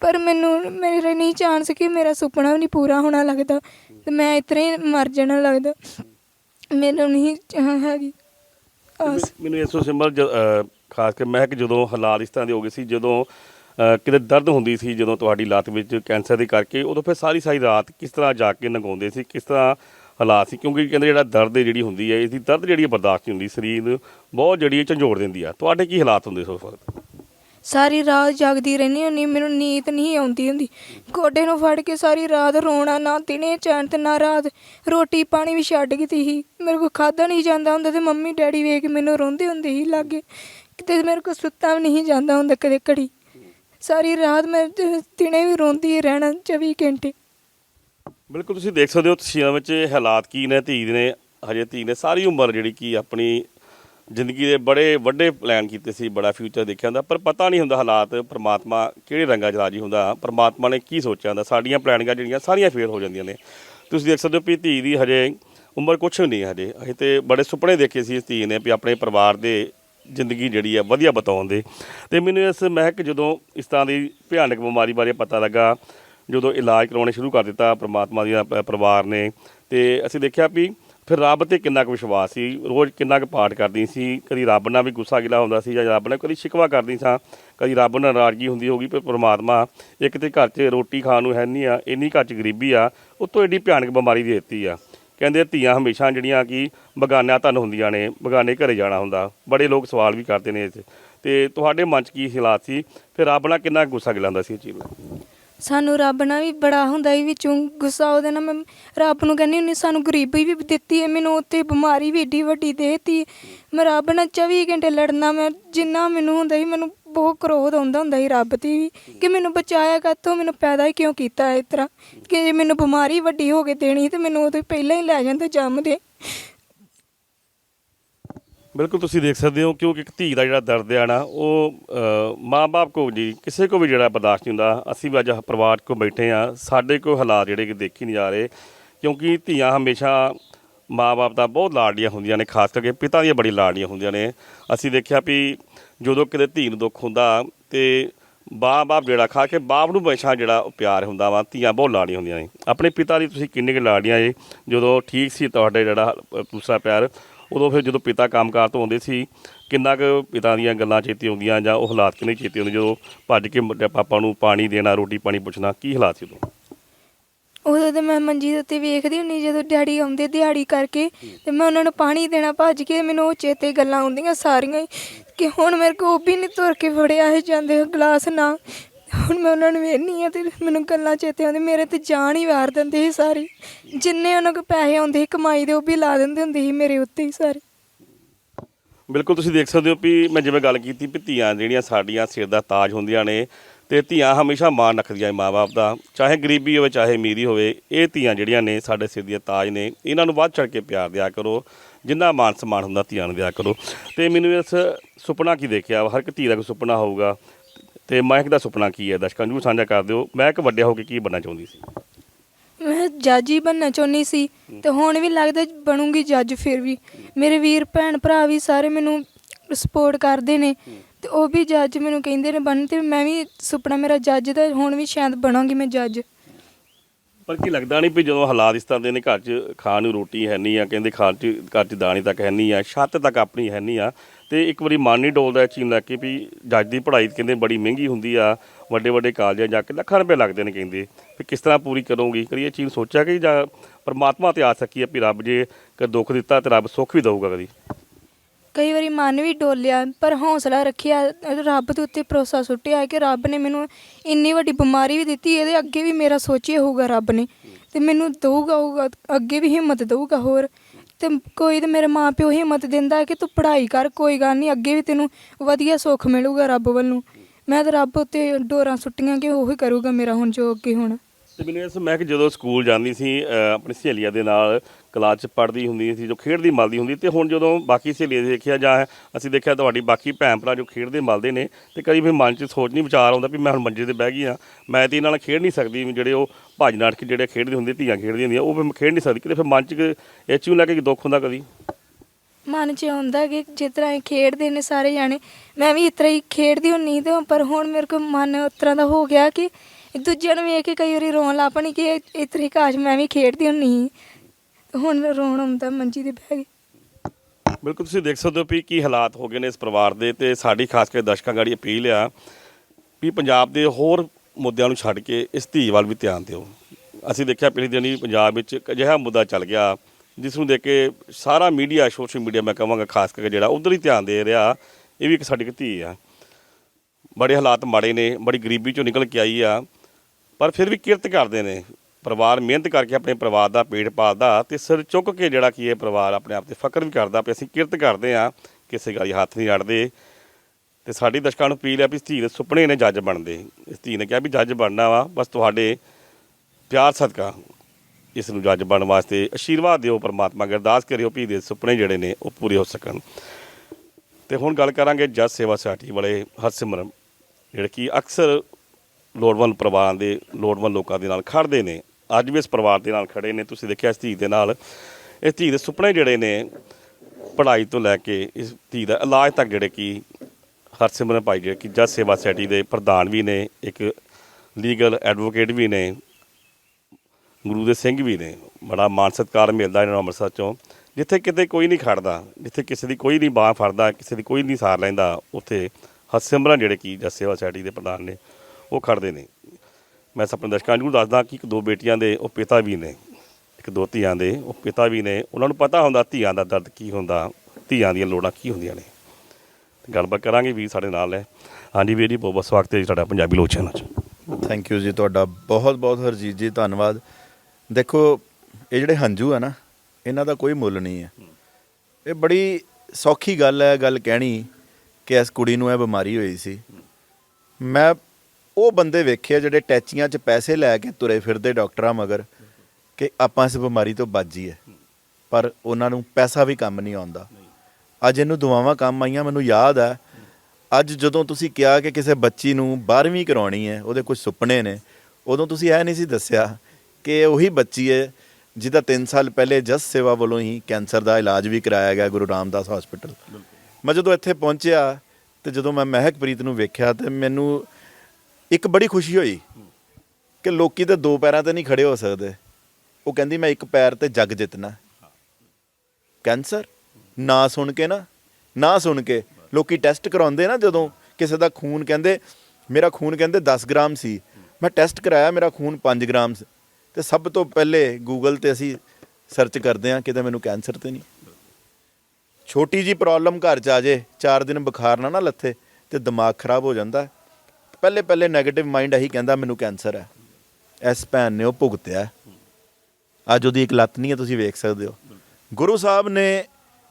ਪਰ ਮੈਨੂੰ, ਮੇਰੇ ਨਹੀਂ ਚਾਂਸ ਕਿ ਮੇਰਾ ਸੁਪਨਾ ਵੀ ਨਹੀਂ ਪੂਰਾ ਹੋਣਾ ਲੱਗਦਾ। ਤੇ ਮੈਂ ਇਤਨੇ ਹੀ ਮਰ ਜਾਣਾ ਲੱਗਦਾ। ਮੈਨੂੰ ਨਹੀਂ ਚਾਹ ਹੈਗੀ। ਮੈਨੂੰ ਇਸ ਤੋਂ ਸਿੰਬਲ ਖਾਸ ਕਰ ਮੈਂ ਕਿ ਜਦੋਂ ਹਾਲਾਤ ਇਸ ਤਰ੍ਹਾਂ ਦੇ ਹੋ ਗਏ ਸੀ, ਜਦੋਂ ਕਿਤੇ ਦਰਦ ਹੁੰਦੀ ਸੀ, ਜਦੋਂ ਤੁਹਾਡੀ ਲੱਤ ਵਿੱਚ ਕੈਂਸਰ ਦੇ ਕਰਕੇ, ਉਦੋਂ ਫਿਰ ਸਾਰੀ ਸਾਰੀ ਰਾਤ ਕਿਸ ਤਰ੍ਹਾਂ ਜਾ ਕੇ ਨਗਾਉਂਦੇ ਸੀ, ਕਿਸ ਤਰ੍ਹਾਂ ਹਾਲਾਤ ਸੀ? ਕਿਉਂਕਿ ਕਹਿੰਦੇ ਜਿਹੜਾ ਦਰਦ ਜਿਹੜੀ ਹੁੰਦੀ ਹੈ, ਇਸ ਦੀ ਦਰਦ ਜਿਹੜੀ ਹੈ ਬਰਦਾਸ਼ਤ ਨਹੀਂ ਹੁੰਦੀ, ਸਰੀਰ ਨੂੰ ਬਹੁਤ ਜਿਹੜੀ ਝੰਜੋੜ ਦਿੰਦੀ ਆ। ਤੁਹਾਡੇ ਕੀ ਹਾਲਾਤ ਹੁੰਦੇ ਸੋ ਉਸ ਵਕਤ? ਸਾਰੀ ਰਾਤ ਜਾਗਦੀ ਰਹਿੰਦੀ ਹੁੰਦੀ, ਮੈਨੂੰ ਨੀਂਦ ਨਹੀਂ ਆਉਂਦੀ ਹੁੰਦੀ। ਗੋਡੇ ਨੂੰ ਫੜ ਕੇ ਸਾਰੀ ਰਾਤ ਰੋਣਾ, ਨਾ ਦਿਨੇ ਚੈਨ ਤੇ ਨਾ ਰਾਤ। ਰੋਟੀ ਪਾਣੀ ਵੀ ਛੱਡ ਗਈ ਸੀ। ਮੇਰੇ ਕੋਲ ਖਾਦਾ ਨਹੀਂ ਜਾਂਦਾ ਹੁੰਦਾ ਤੇ ਮੰਮੀ, ਡੈਡੀ ਵੇਖ ਕੇ ਮੈਨੂੰ ਰੋਂਦੇ ਹੁੰਦੇ ਸੀ ਲਾਗੇ। ਕਿਤੇ ਮੇਰੇ ਕੋਲ ਸੁੱਤਾ ਵੀ ਨਹੀਂ ਜਾਂਦਾ ਹੁੰਦਾ ਕਦੇ ਘੜੀ। ਸਾਰੀ ਰਾਤ ਮੈਂ ਦ- ਦਿਨੇ ਵੀ ਰੋਂਦੀ ਰਹਿਣਾ 24 ਘੰਟੇ। ਬਿਲਕੁਲ, ਤੁਸੀਂ ਦੇਖ ਸਕਦੇ ਹੋ ਤਸਵੀਰਾਂ ਵਿੱਚ ਹਾਲਾਤ ਕੀ ਨੇ, ਧੀ ਨੇ, ਹਜੇ ਧੀ ਨੇ ਸਾਰੀ ਉਮਰ ਜਿਹੜੀ ਕੀ ਆਪਣੀ ਜ਼ਿੰਦਗੀ ਦੇ ਬੜੇ ਵੱਡੇ ਪਲਾਨ ਕੀਤੇ ਸੀ, ਬੜਾ ਫਿਊਚਰ ਦੇਖਿਆ ਹੁੰਦਾ, ਪਰ ਪਤਾ ਨਹੀਂ ਹੁੰਦਾ ਹਾਲਾਤ ਪ੍ਰਮਾਤਮਾ ਕਿਹੜੇ ਰੰਗਾਂ 'ਚ ਰਾਜੀ ਹੁੰਦਾ, ਪ੍ਰਮਾਤਮਾ ਨੇ ਕੀ ਸੋਚਿਆ ਹੁੰਦਾ, ਸਾਡੀਆਂ ਪਲਾਨਿੰਗਾਂ ਜਿਹੜੀਆਂ ਸਾਰੀਆਂ ਫੇਲ ਹੋ ਜਾਂਦੀਆਂ ਨੇ। ਤੁਸੀਂ ਦੇਖ ਸਕਦੇ ਹੋ ਵੀ ਧੀ ਦੀ ਹਜੇ ਉਮਰ ਕੁਛ ਵੀ ਨਹੀਂ ਹਜੇ। ਅਸੀਂ ਤੇ ਬੜੇ ਸੁਪਨੇ ਦੇਖੇ ਸੀ ਇਸ ਧੀ ਨੇ ਵੀ ਆਪਣੇ ਪਰਿਵਾਰ ਦੇ ਜ਼ਿੰਦਗੀ ਜਿਹੜੀ ਆ ਵਧੀਆ ਬਤਾਉਣ ਦੇ। ਤੇ ਮੈਨੂੰ ਇਸ ਮਹਿਕ ਜਦੋਂ ਇਸ ਤਰ੍ਹਾਂ ਦੀ ਭਿਆਨਕ ਬਿਮਾਰੀ ਬਾਰੇ ਪਤਾ ਲੱਗਾ, ਜਦੋਂ ਇਲਾਜ ਕਰਾਉਣੇ ਸ਼ੁਰੂ ਕਰ ਦਿੱਤਾ ਪ੍ਰਮਾਤਮਾ ਦੀ ਪਰਿਵਾਰ ਨੇ, ਤੇ ਅਸੀਂ ਦੇਖਿਆ ਵੀ ਫਿਰ ਰੱਬ ਤੇ ਕਿੰਨਾ ਕੁ ਵਿਸ਼ਵਾਸ ਸੀ? ਰੋਜ਼ ਕਿੰਨਾ ਕੁ ਪਾਠ ਕਰਦੀ ਸੀ? ਕਦੀ ਰੱਬ ਨਾਲ ਵੀ ਗੁੱਸਾ ਗਿਲਾ ਹੁੰਦਾ ਸੀ ਜਾਂ ਰੱਬ ਨਾਲ ਕਦੀ ਸ਼ਿਕਵਾ ਕਰਦੀ ਸਾਂ? ਕਦੀ ਰੱਬ ਨਾਲ ਨਾਰਾਜ਼ਗੀ ਹੁੰਦੀ ਹੋਗੀ ਪਰ ਪ੍ਰਮਾਤਮਾ ਇੱਕ ਤੇ ਘਰ 'ਚ ਰੋਟੀ ਖਾਣ ਨੂੰ ਹੈ ਨਹੀਂ ਆ, ਇੰਨੀ ਘਰ 'ਚ ਗਰੀਬੀ ਆ, ਉਤੋਂ ਐਡੀ ਭਿਆਨਕ ਬਿਮਾਰੀ ਦੇ ਦਿੱਤੀ ਆ। ਕਹਿੰਦੇ ਧੀਆਂ ਹਮੇਸ਼ਾ ਜਿਹੜੀਆਂ ਕਿ ਬਗਾਨਿਆਂ ਧਨ ਹੁੰਦੀਆਂ ਨੇ, ਬਗਾਨੇ ਘਰੇ ਜਾਣਾ ਹੁੰਦਾ। ਬੜੇ ਲੋਕ ਸਵਾਲ ਵੀ ਕਰਦੇ ਨੇ ਇਸ 'ਚ। ਤੇ ਤੁਹਾਡੇ ਮਨ 'ਚ ਕੀ ਹਾਲਾਤ ਸੀ? ਫਿਰ ਰੱਬ ਨਾਲ ਕਿੰਨਾ ਕੁ ਗੁੱਸਾ ਗਿਲਾ ਹੁੰਦਾ ਸੀ ਇਹ ਚੀਜ਼ ਨਾਲ ਸਾਨੂੰ ਰੱਬ ਨਾਲ ਵੀ ਬੜਾ ਹੁੰਦਾ ਸੀ ਵਿੱਚੋਂ ਗੁੱਸਾ ਉਹਦੇ ਨਾਲ ਮੈਂ ਰੱਬ ਨੂੰ ਕਹਿੰਦੀ ਹੁੰਦੀ, ਸਾਨੂੰ ਗਰੀਬੀ ਵੀ ਦਿੱਤੀ ਹੈ, ਮੈਨੂੰ ਉੱਥੇ ਬਿਮਾਰੀ ਵੀ ਏਡੀ ਵੱਡੀ ਦੇਤੀ ਮੈਂ ਰੱਬ ਨਾਲ 24 ਘੰਟੇ ਲੜਨਾ, ਮੈਂ ਜਿੰਨਾ ਮੈਨੂੰ ਹੁੰਦਾ ਸੀ, ਮੈਨੂੰ ਬਹੁਤ ਕ੍ਰੋਧ ਆਉਂਦਾ ਹੁੰਦਾ ਸੀ ਰੱਬ ਤੇ ਵੀ, ਕਿ ਮੈਨੂੰ ਬਚਾਇਆ ਕਾਤੋਂ ਮੈਨੂੰ ਪੈਦਾ ਹੀ ਕਿਉਂ ਕੀਤਾ ਇਸ ਤਰ੍ਹਾਂ, ਕਿ ਜੇ ਮੈਨੂੰ ਬਿਮਾਰੀ ਵੱਡੀ ਹੋ ਕੇ ਦੇਣੀ ਤੇ ਮੈਨੂੰ ਉਦੋਂ ਪਹਿਲਾਂ ਹੀ ਲੈ ਜਾਂਦੇ ਜੰਮਦੇ ਬਿਲਕੁਲ ਤੁਸੀਂ ਦੇਖ ਸਕਦੇ ਹੋ ਕਿਉਂਕਿ ਇੱਕ ਧੀ ਦਾ ਜਿਹੜਾ ਦਰਦ ਆ ਨਾ, ਉਹ ਮਾਂ-ਬਾਪ ਕੋ ਜੀ ਕਿਸੇ ਕੋ ਵੀ ਜਿਹੜਾ ਬਰਦਾਸ਼ਤ ਨਹੀਂ ਹੁੰਦਾ। ਅਸੀਂ ਵੀ ਅੱਜ ਪਰਿਵਾਰ ਕੋ ਬੈਠੇ ਆ ਸਾਡੇ ਕੋ ਹਾਲਾਤ ਜਿਹੜੇ ਕਿ ਦੇਖੀ ਨਹੀਂ ਜਾ ਰਹੇ, ਕਿਉਂਕਿ ਧੀਆਂ ਹਮੇਸ਼ਾ ਮਾਂ-ਬਾਪ ਦਾ ਬਹੁਤ ਲਾੜੀਆਂ ਹੁੰਦੀਆਂ ਨੇ, ਖਾਸ ਕਰਕੇ ਪਿਤਾ ਦੀਆਂ ਬੜੀ ਲਾੜੀਆਂ ਹੁੰਦੀਆਂ ਨੇ। ਅਸੀਂ ਦੇਖਿਆ ਵੀ ਜਦੋਂ ਕਿਤੇ ਧੀ ਨੂੰ ਦੁੱਖ ਹੁੰਦਾ ਤੇ ਬਾਪ-ਬਾਪ ਜਿਹੜਾ ਖਾ ਕੇ ਬਾਪ ਨੂੰ ਹਮੇਸ਼ਾ ਜਿਹੜਾ ਉਹ ਪਿਆਰ ਹੁੰਦਾ ਵਾ, ਧੀਆਂ ਬਹੁਤ ਲਾੜੀਆਂ ਹੁੰਦੀਆਂ ਨੇ। ਆਪਣੇ ਪਿਤਾ ਦੀ ਤੁਸੀਂ ਕਿੰਨੇ ਕੁ ਲਾੜੀਆਂ ਜੀ ਜਦੋਂ ਠੀਕ ਸੀ ਤੁਹਾਡੇ ਜਿਹੜਾ ਦੂਸਰਾ ਪਿਆਰ ਉਦੋਂ ਫਿਰ ਜਦੋਂ ਪਿਤਾ ਕੰਮਕਾਰ ਤੋਂ ਆਉਂਦੇ ਸੀ, ਕਿੰਨਾ ਕੁ ਪਿਤਾ ਦੀਆਂ ਗੱਲਾਂ ਚੇਤੇ ਆਉਂਦੀਆਂ ਜਾਂ ਉਹ ਹਾਲਾਤ ਕਿੰਨੇ ਚੇਤੇ ਆਉਂਦੇ, ਜਦੋਂ ਭੱਜ ਕੇ ਮ- ਪਾਪਾ ਨੂੰ ਪਾਣੀ ਦੇਣਾ, ਰੋਟੀ ਪਾਣੀ ਪੁੱਛਣਾ, ਕੀ ਹਾਲਾਤ ਸੀ ਉਦੋਂ? ਉਦੋਂ ਤੇ ਮੈਂ ਮੰਜੀ ਦੇ ਉੱਤੇ ਵੇਖਦੀ ਹੁੰਨੀ ਜਦੋਂ ਡੈਡੀ ਆਉਂਦੇ ਦਿਹਾੜੀ ਕਰਕੇ ਤੇ ਮੈਂ ਉਹਨਾਂ ਨੂੰ ਪਾਣੀ ਦੇਣਾ ਭੱਜ ਕੇ, ਮੈਨੂੰ ਉਹ ਚੇਤੇ ਗੱਲਾਂ ਆਉਂਦੀਆਂ ਸਾਰੀਆਂ ਹੀ ਕਿ ਹੁਣ ਮੇਰੇ ਕੋਲ ਉਹ ਵੀ ਨਹੀਂ ਤੁਰ ਕੇ ਫੜਿਆ ਇਹ ਜਾਂਦੇ ਗਲਾਸ ਨਾ ਹੁਣ ਮੈਂ ਉਹਨਾਂ ਨੂੰ ਵੇਖਨੀ ਆ ਤੇ ਮੈਨੂੰ ਗੱਲਾਂ ਚੇਤੇ ਆਉਂਦੀ ਮੇਰੇ ਤੇ ਜਾਨ ਹੀ ਵਾਰ ਦਿੰਦੇ ਸੀ ਸਾਰੀ। ਜਿੰਨੇ ਉਹਨਾਂ ਕੋਲ ਪੈਸੇ ਆਉਂਦੇ ਸੀ, ਕਮਾਈ ਦੇ ਉਹ ਵੀ ਲਾ ਦਿੰਦੇ ਹੁੰਦੇ ਸੀ ਮੇਰੇ ਉੱਤੇ ਹੀ ਸਾਰੇ। ਬਿਲਕੁਲ, ਤੁਸੀਂ ਦੇਖ ਸਕਦੇ ਹੋ ਵੀ ਮੈਂ ਜਿਵੇਂ ਗੱਲ ਕੀਤੀ ਵੀ ਧੀਆਂ ਜਿਹੜੀਆਂ ਸਾਡੀਆਂ ਸਿਰ ਦਾ ਤਾਜ ਹੁੰਦੀਆਂ ਨੇ, ਤੇ ਧੀਆਂ ਹਮੇਸ਼ਾ ਮਾਣ ਰੱਖਦੀਆਂ ਮਾਪੇ ਦਾ। ਚਾਹੇ ਗਰੀਬੀ ਹੋਵੇ, ਚਾਹੇ ਅਮੀਰੀ ਹੋਵੇ, ਇਹ ਧੀਆਂ ਜਿਹੜੀਆਂ ਨੇ ਸਾਡੇ ਸਿਰ ਦੀਆਂ ਤਾਜ ਨੇ, ਇਹਨਾਂ ਨੂੰ ਵੱਧ ਚੜ ਕੇ ਪਿਆਰ ਦਿਆ ਕਰੋ। ਜਿੰਨਾ ਮਾਨ ਸਨਮਾਨ ਹੁੰਦਾ, ਧੀਆਂ ਨੂੰ ਦਿਆ ਕਰੋ। ਤੇ ਮੈਨੂੰ ਇਸ ਸੁਪਨਾ ਕੀ ਦੇਖਿਆ? ਹਰ ਇੱਕ ਧੀ ਦਾ ਕੋਈ ਸੁਪਨਾ ਹੋਊਗਾ। ਤੇ ਮਹਿਕ ਦਾ ਸੁਪਨਾ ਕੀ ਹੈ? ਦਰਸ਼ਕਾਂ ਨੂੰ ਸਾਂਝਾ ਕਰ ਦਿਓ। ਮਹਿਕ ਵੱਡੇ ਹੋ ਕੇ ਕੀ ਬਣਨਾ ਚਾਹੁੰਦੀ ਸੀ? ਮੈਂ ਜੱਜ ਹੀ ਬਣਨਾ ਚਾਹੁੰਦੀ ਸੀ ਤੇ ਹੁਣ ਵੀ ਲੱਗਦਾ ਬਣੂੰਗੀ ਜੱਜ ਫਿਰ ਵੀ। ਮੇਰੇ ਵੀਰ ਭੈਣ ਭਰਾ ਵੀ ਸਾਰੇ ਮੈਨੂੰ ਸਪੋਰਟ ਕਰਦੇ ਨੇ ਤੇ ਉਹ ਵੀ ਜੱਜ ਮੈਨੂੰ ਕਹਿੰਦੇ ਨੇ ਬਣ ਤੇ ਮੈਂ ਵੀ ਸੁਪਨਾ ਮੇਰਾ ਜੱਜ ਦਾ ਹੁਣ ਵੀ ਸ਼ਾਇਦ ਬਣਾਂਗੀ ਮੈਂ ਜੱਜ। ਪਰ ਕੀ ਲੱਗਦਾ ਨਹੀਂ ਵੀ ਜਦੋਂ ਹਾਲਾਤ ਇਸ ਤਰ੍ਹਾਂ ਦੇ ਨੇ ਘਰ 'ਚ ਖਾਣ ਨੂੰ ਰੋਟੀ ਹੈ ਨਹੀਂ ਆ ਕਹਿੰਦੇ ਖਾਣ 'ਚ ਘਰ 'ਚ ਦਾਣੀ ਤੱਕ ਹੈ ਨਹੀਂ ਆ ਛੱਤ ਤੱਕ ਆਪਣੀ ਹੈ ਨਹੀਂ ਆ ਤੇ ਇੱਕ ਵਾਰੀ ਮਨ ਨਹੀਂ ਡੋਲਦਾ ਚੀਨ ਲੈ ਕੇ ਵੀ ਜੱਜ ਦੀ ਪੜ੍ਹਾਈ ਕਹਿੰਦੇ ਬੜੀ ਮਹਿੰਗੀ ਹੁੰਦੀ ਆ, ਵੱਡੇ ਵੱਡੇ ਕਾਲਜਾਂ ਜਾ ਕੇ ਲੱਖਾਂ ਰੁਪਏ ਲੱਗਦੇ ਨੇ ਕਹਿੰਦੇ। ਵੀ ਕਿਸ ਤਰ੍ਹਾਂ ਪੂਰੀ ਕਰੋਗੇ? ਕਦੀ ਇਹ ਚੀਜ਼ ਸੋਚਿਆ ਕਿ ਜਾਂ ਪਰਮਾਤਮਾ ਤੇ ਆ ਸਕੀਏ ਵੀ ਰੱਬ ਜੇ ਕਰ ਦੁੱਖ ਦਿੱਤਾ ਤੇ ਰੱਬ ਸੁੱਖ ਵੀ ਦਊਗਾ ਕਦੀ? ਕਈ ਵਾਰੀ ਮਨ ਵੀ ਡੋਲਿਆ, ਪਰ ਹੌਸਲਾ ਰੱਖਿਆ, ਰੱਬ ਦੇ ਉੱਤੇ ਭਰੋਸਾ ਸੁੱਟਿਆ ਕਿ ਰੱਬ ਨੇ ਮੈਨੂੰ ਇੰਨੀ ਵੱਡੀ ਬਿਮਾਰੀ ਵੀ ਦਿੱਤੀ, ਇਹਦੇ ਅੱਗੇ ਵੀ ਮੇਰਾ ਸੋਚਿਆ ਹੋਊਗਾ ਰੱਬ ਨੇ। ਤੇ ਮੈਨੂੰ ਦਊਗਾ, ਹੋਊਗਾ, ਅੱਗੇ ਵੀ ਹਿੰਮਤ ਦਊਗਾ ਹੋਰ। ਤੇ ਕੋਈ ਤੇ ਮੇਰੇ ਮਾਂ ਪਿਓ ਹਿੰਮਤ ਦਿੰਦਾ ਕਿ ਤੂੰ ਪੜ੍ਹਾਈ ਕਰ, ਕੋਈ ਗੱਲ ਨਹੀਂ ਅੱਗੇ ਵੀ ਤੈਨੂੰ ਵਧੀਆ ਸੁੱਖ ਮਿਲੂਗਾ ਰੱਬ ਵੱਲੋਂ। ਮੈਂ ਤਾਂ ਰੱਬ ਉੱਤੇ ਡੋਰਾਂ ਸੁੱਟੀਆਂ ਕਿ ਉਹੀ ਕਰੂਗਾ ਮੇਰਾ ਹੁਣ ਜੋ ਅੱਗੇ ਹੁਣ। ਤੇ ਮੈਨੂੰ ਇਸ ਮੈਂ ਕਿ ਜਦੋਂ ਸਕੂਲ ਜਾਂਦੀ ਸੀ, ਅਹ, ਆਪਣੀ ਸਹੇਲੀਆਂ ਦੇ ਨਾਲ ਕਲਾਸ 'ਚ ਪੜ੍ਹਦੀ ਹੁੰਦੀ ਸੀ, ਜੋ ਖੇਡਦੀ ਮਲਦੀ ਹੁੰਦੀ ਤੇ ਹੁਣ ਜਦੋਂ ਬਾਕੀ ਸਹੇਲੀਆਂ ਦੇਖਿਆ ਜਾਂ ਅਸੀਂ ਦੇਖਿਆ ਤੁਹਾਡੀ ਬਾਕੀ ਭੈਣ ਭਰਾ ਜੋ ਖੇਡਦੇ ਮਲਦੇ ਨੇ, ਤੇ ਕਈ ਫਿਰ ਮਨ 'ਚ ਸੋਚ ਨਹੀਂ, ਵਿਚਾਰ ਆਉਂਦਾ ਵੀ ਮੈਂ ਹੁਣ ਮੰਜੇ ਤੇ ਬਹਿ ਗਈ ਆ ਮੈਂ ਤੇ ਇਹਨਾਂ ਨਾਲ ਖੇਡ ਨਹੀਂ ਸਕਦੀ ਜਿਹੜੇ ਉਹ ਭੱਜ ਨਾਟਕ ਜਿਹੜੇ ਖੇਡਦੇ ਹੁੰਦੇ, ਧੀਆਂ ਖੇਡਦੀਆਂ ਹੁੰਦੀਆਂ, ਉਹ ਫਿਰ ਮੈਂ ਖੇਡ ਨਹੀਂ ਸਕਦੀ, ਕਿਤੇ ਫਿਰ ਮਨ 'ਚ ਇਹ ਚੀਜ਼ ਨੂੰ ਲੈ ਕੇ ਦੁੱਖ ਹੁੰਦਾ ਕਦੀ ਮਨ 'ਚ ਆਉਂਦਾ ਕਿ ਜਿਸ ਤਰ੍ਹਾਂ ਇਹ ਖੇਡਦੇ ਨੇ ਸਾਰੇ ਜਾਣੇ, ਮੈਂ ਵੀ ਇਸ ਤਰ੍ਹਾਂ ਹੀ ਖੇਡਦੀ ਹੁੰਨੀ ਤੇ ਪਰ ਹੁਣ ਮੇਰੇ ਕੋਲ ਮਨ ਉਸ ਤਰ੍ਹਾਂ ਦਾ ਹੋ ਗਿਆ ਕਿ ਦੂਜਿਆਂ ਨੂੰ ਵੇਖ ਕੇ ਕਈ ਵਾਰੀ ਰੋਣ ਲੱਗ ਪਣੀ ਕਿ ਇਸ ਤਰ੍ਹਾਂ ਹੀ ਕਾਸ਼ ਮੈਂ ਵੀ ਖੇਡਦੀ ਹੁੰਨੀ ਸੀ। ਹੁਣ ਰੋਣ ਆਉਂਦਾ, ਮੰਜੀ ਦੇ ਬਹਿ ਕੇ ਬਿਲਕੁਲ, ਤੁਸੀਂ ਦੇਖ ਸਕਦੇ ਹੋ ਵੀ ਕੀ ਹਾਲਾਤ ਹੋ ਗਏ ਨੇ ਇਸ ਪਰਿਵਾਰ ਦੇ ਤੇ ਸਾਡੀ ਖਾਸ ਕਰਕੇ ਦਰਸ਼ਕਾਂ ਗਾੜੀ ਅਪੀਲ ਆ ਵੀ ਪੰਜਾਬ ਦੇ ਹੋਰ ਮੁੱਦਿਆਂ ਨੂੰ ਛੱਡ ਕੇ ਇਸ ਧੀ ਵੱਲ ਵੀ ਧਿਆਨ ਦਿਓ। ਅਸੀਂ ਦੇਖਿਆ ਪਿਛਲੇ ਦਿਨੀ ਪੰਜਾਬ ਵਿੱਚ ਇੱਕ ਅਜਿਹਾ ਮੁੱਦਾ ਚੱਲ ਗਿਆ, ਜਿਸ ਨੂੰ ਦੇਖ ਕੇ ਸਾਰਾ ਮੀਡੀਆ, ਸੋਸ਼ਲ ਮੀਡੀਆ ਮੈਂ ਕਹਾਂਗਾ ਖਾਸ ਕਰਕੇ ਜਿਹੜਾ ਉਧਰ ਹੀ ਧਿਆਨ ਦੇ ਰਿਹਾ, ਇਹ ਵੀ ਇੱਕ ਸਾਡੀ ਧੀ ਆ। ਬੜੇ ਹਾਲਾਤ ਮਾੜੇ ਨੇ, ਬੜੀ ਗਰੀਬੀ ਚੋਂ ਨਿਕਲ ਕੇ ਆਈ ਆ, ਪਰ ਫਿਰ ਵੀ ਕਿਰਤ ਕਰਦੇ ਨੇ। ਪਰਿਵਾਰ ਮਿਹਨਤ ਕਰਕੇ ਆਪਣੇ ਪਰਿਵਾਰ ਦਾ ਪੇਟ ਪਾਲਦਾ ਤੇ ਸਿਰ ਚੁੱਕ ਕੇ ਜਿਹੜਾ ਕੀ ਇਹ ਪਰਿਵਾਰ ਆਪਣੇ ਆਪ ਤੇ ਫਕਰ ਵੀ ਕਰਦਾ ਵੀ ਅਸੀਂ ਕਿਰਤ ਕਰਦੇ ਆ ਕਿਸੇ ਗੱਲ ਹੱਥ ਨਹੀਂ ਅੜਦੇ। ਤੇ ਸਾਡੀ ਦਰਸ਼ਕਾਂ ਨੂੰ ਅਪੀਲ ਹੈ ਵੀ ਧੀ ਦੇ ਸੁਪਨੇ ਨੇ ਜੱਜ ਬਣਦੇ। ਇਸ ਧੀ ਨੇ ਕਿਹਾ ਵੀ ਜੱਜ ਬਣਨਾ ਵਾ, ਬਸ ਤੁਹਾਡੇ ਪਿਆਰ ਸਦਕਾ ਇਸ ਨੂੰ ਜੱਜ ਬਣਨ ਵਾਸਤੇ ਆਸ਼ੀਰਵਾਦ ਦਿਓ, ਪਰਮਾਤਮਾ ਅਰਦਾਸ ਕਰਿਓ ਵੀ ਦੇ ਸੁਪਨੇ ਜਿਹੜੇ ਨੇ ਉਹ ਪੂਰੇ ਹੋ ਸਕਣ। ਤੇ ਹੁਣ ਗੱਲ ਕਰਾਂਗੇ ਜੱਜ ਸੇਵਾ ਸੁਸਾਇਟੀ ਵਾਲੇ ਹਰਸਿਮਰਨ, ਜਿਹੜੇ ਕਿ ਅਕਸਰ ਲੋੜਵੰਦ ਪਰਿਵਾਰਾਂ ਦੇ, ਲੋੜਵੰਦ ਲੋਕਾਂ ਦੇ ਨਾਲ ਖੜਦੇ ਨੇ। ਅੱਜ ਵੀ ਇਸ ਪਰਿਵਾਰ ਦੇ ਨਾਲ ਖੜੇ ਨੇ, ਤੁਸੀਂ ਦੇਖਿਆ ਇਸ ਧੀ ਦੇ ਨਾਲ। ਇਸ ਧੀ ਦੇ ਸੁਪਨੇ ਜਿਹੜੇ ਨੇ, ਪੜ੍ਹਾਈ ਤੋਂ ਲੈ ਕੇ ਇਸ ਧੀ ਦਾ ਇਲਾਜ ਤੱਕ ਜਿਹੜੇ ਕਿ ਹਰਸਿਮਰਨ ਭਾਈ ਜਿਹੜੇ ਕਿ ਜੱਜ ਸੇਵਾ ਸੁਸਾਇਟੀ ਦੇ ਪ੍ਰਧਾਨ ਵੀ ਨੇ, ਇੱਕ ਲੀਗਲ ਐਡਵੋਕੇਟ ਵੀ ਨੇ, ਗੁਰੂ ਦੇ ਸਿੰਘ ਵੀ ਨੇ। ਬੜਾ ਮਾਣ ਸਤਿਕਾਰ ਮਿਲਦਾ ਇਹਨਾਂ ਨੂੰ ਅੰਮ੍ਰਿਤਸਰ ਚੋਂ। ਜਿੱਥੇ ਕਿਤੇ ਕੋਈ ਨਹੀਂ ਖੜਦਾ, ਜਿੱਥੇ ਕਿਸੇ ਦੀ ਕੋਈ ਨਹੀਂ ਬਾਹ ਫੜਦਾ, ਕਿਸੇ ਦੀ ਕੋਈ ਨਹੀਂ ਸਾਰ ਲੈਂਦਾ, ਉੱਥੇ ਹਰਸਿਮਰਨ ਜਿਹੜੇ ਕੀ ਜੱਜ ਸੇਵਾ ਸੁਸਾਇਟੀ ਦੇ ਪ੍ਰਧਾਨ ਨੇ, ਉਹ ਖੜਦੇ ਨੇ। ਮੈਂ ਆਪਣੇ ਦਰਸ਼ਕਾਂ ਨੂੰ ਦੱਸਦਾ ਕਿ ਇੱਕ ਦੋ ਬੇਟੀਆਂ ਦੇ ਉਹ ਪਿਤਾ ਵੀ ਨੇ, ਇੱਕ ਦੋ ਧੀਆਂ ਦੇ ਉਹ ਪਿਤਾ ਵੀ ਨੇ। ਉਹਨਾਂ ਨੂੰ ਪਤਾ ਹੁੰਦਾ ਧੀਆਂ ਦਾ ਦਰਦ ਕੀ ਹੁੰਦਾ, ਧੀਆਂ ਦੀਆਂ ਲੋੜਾਂ ਕੀ ਹੁੰਦੀਆਂ ਨੇ। ਗੱਲਬਾਤ ਕਰਾਂਗੇ ਵੀ ਸਾਡੇ ਨਾਲ ਹੈ ਹਾਂਜੀ ਵੀਰ ਜੀ, ਬਹੁਤ ਬਹੁਤ ਸਵਾਗਤ ਹੈ ਜੀ ਤੁਹਾਡਾ ਪੰਜਾਬੀ ਲੋਕ ਚੈਨਲ 'ਚ। ਥੈਂਕ ਯੂ ਜੀ ਤੁਹਾਡਾ। ਬਹੁਤ ਬਹੁਤ ਹਰਜੀਤ ਜੀ, ਧੰਨਵਾਦ। ਦੇਖੋ, ਇਹ ਜਿਹੜੇ ਹੰਝੂ ਆ ਨਾ, ਇਹਨਾਂ ਦਾ ਕੋਈ ਮੁੱਲ ਨਹੀਂ ਹੈ। ਇਹ ਬੜੀ ਸੌਖੀ ਗੱਲ ਹੈ, ਗੱਲ ਕਹਿਣੀ ਕਿ ਇਸ ਕੁੜੀ ਨੂੰ ਇਹ ਬਿਮਾਰੀ ਹੋਈ ਸੀ। ਮੈਂ ਉਹ ਬੰਦੇ ਵੇਖੇ ਆ ਜਿਹੜੇ ਟੈਚੀਆਂ 'ਚ ਪੈਸੇ ਲੈ ਕੇ ਤੁਰੇ ਫਿਰਦੇ ਡਾਕਟਰਾਂ ਮਗਰ ਕਿ ਆਪਾਂ ਇਸ ਬਿਮਾਰੀ ਤੋਂ ਬਚ ਜਾਈਏ। ਪਰ ਉਹਨਾਂ ਨੂੰ ਪੈਸਾ ਵੀ ਕੰਮ ਨਹੀਂ ਆਉਂਦਾ। ਅੱਜ ਇਹਨੂੰ ਦੁਆਵਾਂ ਕੰਮ ਆਈਆਂ, ਮੈਨੂੰ ਯਾਦ ਆ। ਅੱਜ ਜਦੋਂ ਤੁਸੀਂ ਕਿਹਾ ਕਿ ਕਿਸੇ ਬੱਚੀ ਨੂੰ 12ਵੀਂ ਕਰਾਉਣੀ ਹੈ, ਉਹਦੇ ਕੁਝ ਸੁਪਨੇ ਨੇ, ਉਦੋਂ ਤੁਸੀਂ ਇਹ ਨਹੀਂ ਸੀ ਦੱਸਿਆ ਕਿ ਉਹੀ ਬੱਚੀ ਹੈ ਜਿਹਦਾ 3 ਸਾਲ ਪਹਿਲੇ ਜਸ ਸੇਵਾ ਵੱਲੋਂ ਹੀ ਕੈਂਸਰ ਦਾ ਇਲਾਜ ਵੀ ਕਰਾਇਆ ਗਿਆ ਗੁਰੂ ਰਾਮਦਾਸ ਹਸਪੀਟਲ ਮੈਂ ਜਦੋਂ ਇੱਥੇ ਪਹੁੰਚਿਆ ਤੇ ਜਦੋਂ ਮੈਂ ਮਹਿਕਪ੍ਰੀਤ ਨੂੰ ਵੇਖਿਆ ਤੇ ਮੈਨੂੰ ਇੱਕ ਬੜੀ ਖੁਸ਼ੀ ਹੋਈ ਕਿ ਲੋਕੀ ਤਾਂ ਦੋ ਪੈਰਾਂ ਤੇ ਨਹੀਂ ਖੜੇ ਹੋ ਸਕਦੇ। ਉਹ ਕਹਿੰਦੀ, ਮੈਂ ਇੱਕ ਪੈਰ ਤੇ ਜੱਗ ਜਿੱਤਣਾ। ਕੈਂਸਰ ਨਾ ਸੁਣ ਕੇ ਨਾ ਨਾ ਸੁਣ ਕੇ। ਲੋਕੀ ਟੈਸਟ ਕਰਾਉਂਦੇ ਨਾ ਜਦੋਂ ਕਿਸੇ ਦਾ ਖੂਨ ਕਹਿੰਦੇ, ਮੇਰਾ ਖੂਨ ਕਹਿੰਦੇ 10 ਗ੍ਰਾਮ ਸੀ। ਮੈਂ ਟੈਸਟ ਕਰਾਇਆ, ਮੇਰਾ ਖੂਨ 5 ਗ੍ਰਾਮ ਸੀ। ਤੇ ਸਭ ਤੋਂ ਪਹਿਲੇ ਗੂਗਲ ਤੇ ਅਸੀਂ ਸਰਚ ਕਰਦੇ ਹਾਂ, ਕਿਤੇ ਮੈਨੂੰ ਕੈਂਸਰ ਤੇ ਨਹੀਂ। ਛੋਟੀ ਜੀ ਪ੍ਰੋਬਲਮ ਘਰ ਚ ਆ ਜੇ 4 ਦਿਨ ਬੁਖਾਰ ਨਾ ਨਾ ਲੱਥੇ ਤੇ ਦਿਮਾਗ ਖਰਾਬ ਹੋ ਜਾਂਦਾ। ਪਹਿਲੇ ਪਹਿਲੇ 네ਗੇਟਿਵ ਮਾਈਂਡ ਇਹੀ ਕਹਿੰਦਾ, ਮੈਨੂੰ ਕੈਂਸਰ ਹੈ। ਇਸ ਭੈਣ ਨੇ ਉਹ ਭੁਗਤਿਆ ਅੱਜ ਉਹਦੀ ਇੱਕ ਲੱਤ ਨਹੀਂ ਹੈ, ਤੁਸੀਂ ਵੇਖ ਸਕਦੇ ਹੋ। ਗੁਰੂ ਸਾਹਿਬ ਨੇ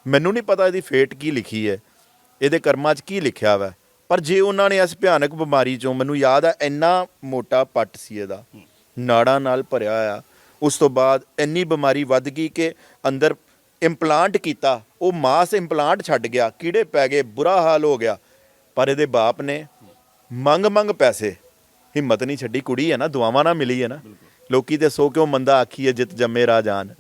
ਮੈਨੂੰ ਨਹੀਂ ਪਤਾ ਇਹਦੀ ਫੇਟ ਕੀ ਲਿਖੀ ਹੈ, ਇਹਦੇ ਕਰਮਾਂ 'ਚ ਕੀ ਲਿਖਿਆ ਵਾ। ਪਰ ਜੇ ਉਹਨਾਂ ਨੇ ਇਸ ਭਿਆਨਕ ਬਿਮਾਰੀ 'ਚੋਂ ਮੈਨੂੰ ਯਾਦ ਆ, ਇੰਨਾ ਮੋਟਾ ਪੱਟ ਸੀ ਇਹਦਾ। ਨਾੜਾਂ ਨਾਲ ਭਰਿਆ ਆ ਉਸ ਤੋਂ ਬਾਅਦ ਇੰਨੀ ਬਿਮਾਰੀ ਵੱਧ ਗਈ ਕਿ ਅੰਦਰ ਇੰਪਲਾਂਟ ਕੀਤਾ। ਉਹ ਮਾਸ ਇੰਪਲਾਂਟ ਛੱਡ ਗਿਆ। ਕੀੜੇ ਪੈ ਗਏ, ਬੁਰਾ ਹਾਲ ਹੋ ਗਿਆ। ਪਰ ਇਹਦੇ ਬਾਪ ਨੇ ਮੰਗ ਮੰਗ ਪੈਸੇ। ਹਿੰਮਤ ਨਹੀਂ ਛੱਡੀ ਕੁੜੀ ਹੈ ਨਾ ਦੁਆਵਾਂ ਨਾਲ ਮਿਲੀ ਹੈ ਨਾ। ਲੋਕੀ ਤੇ ਸੋ ਕਿਉਂ ਮੰਦਾ ਆਖੀ ਹੈ ਜਿਤ ਜੰਮੇ ਰਾਜਾਨ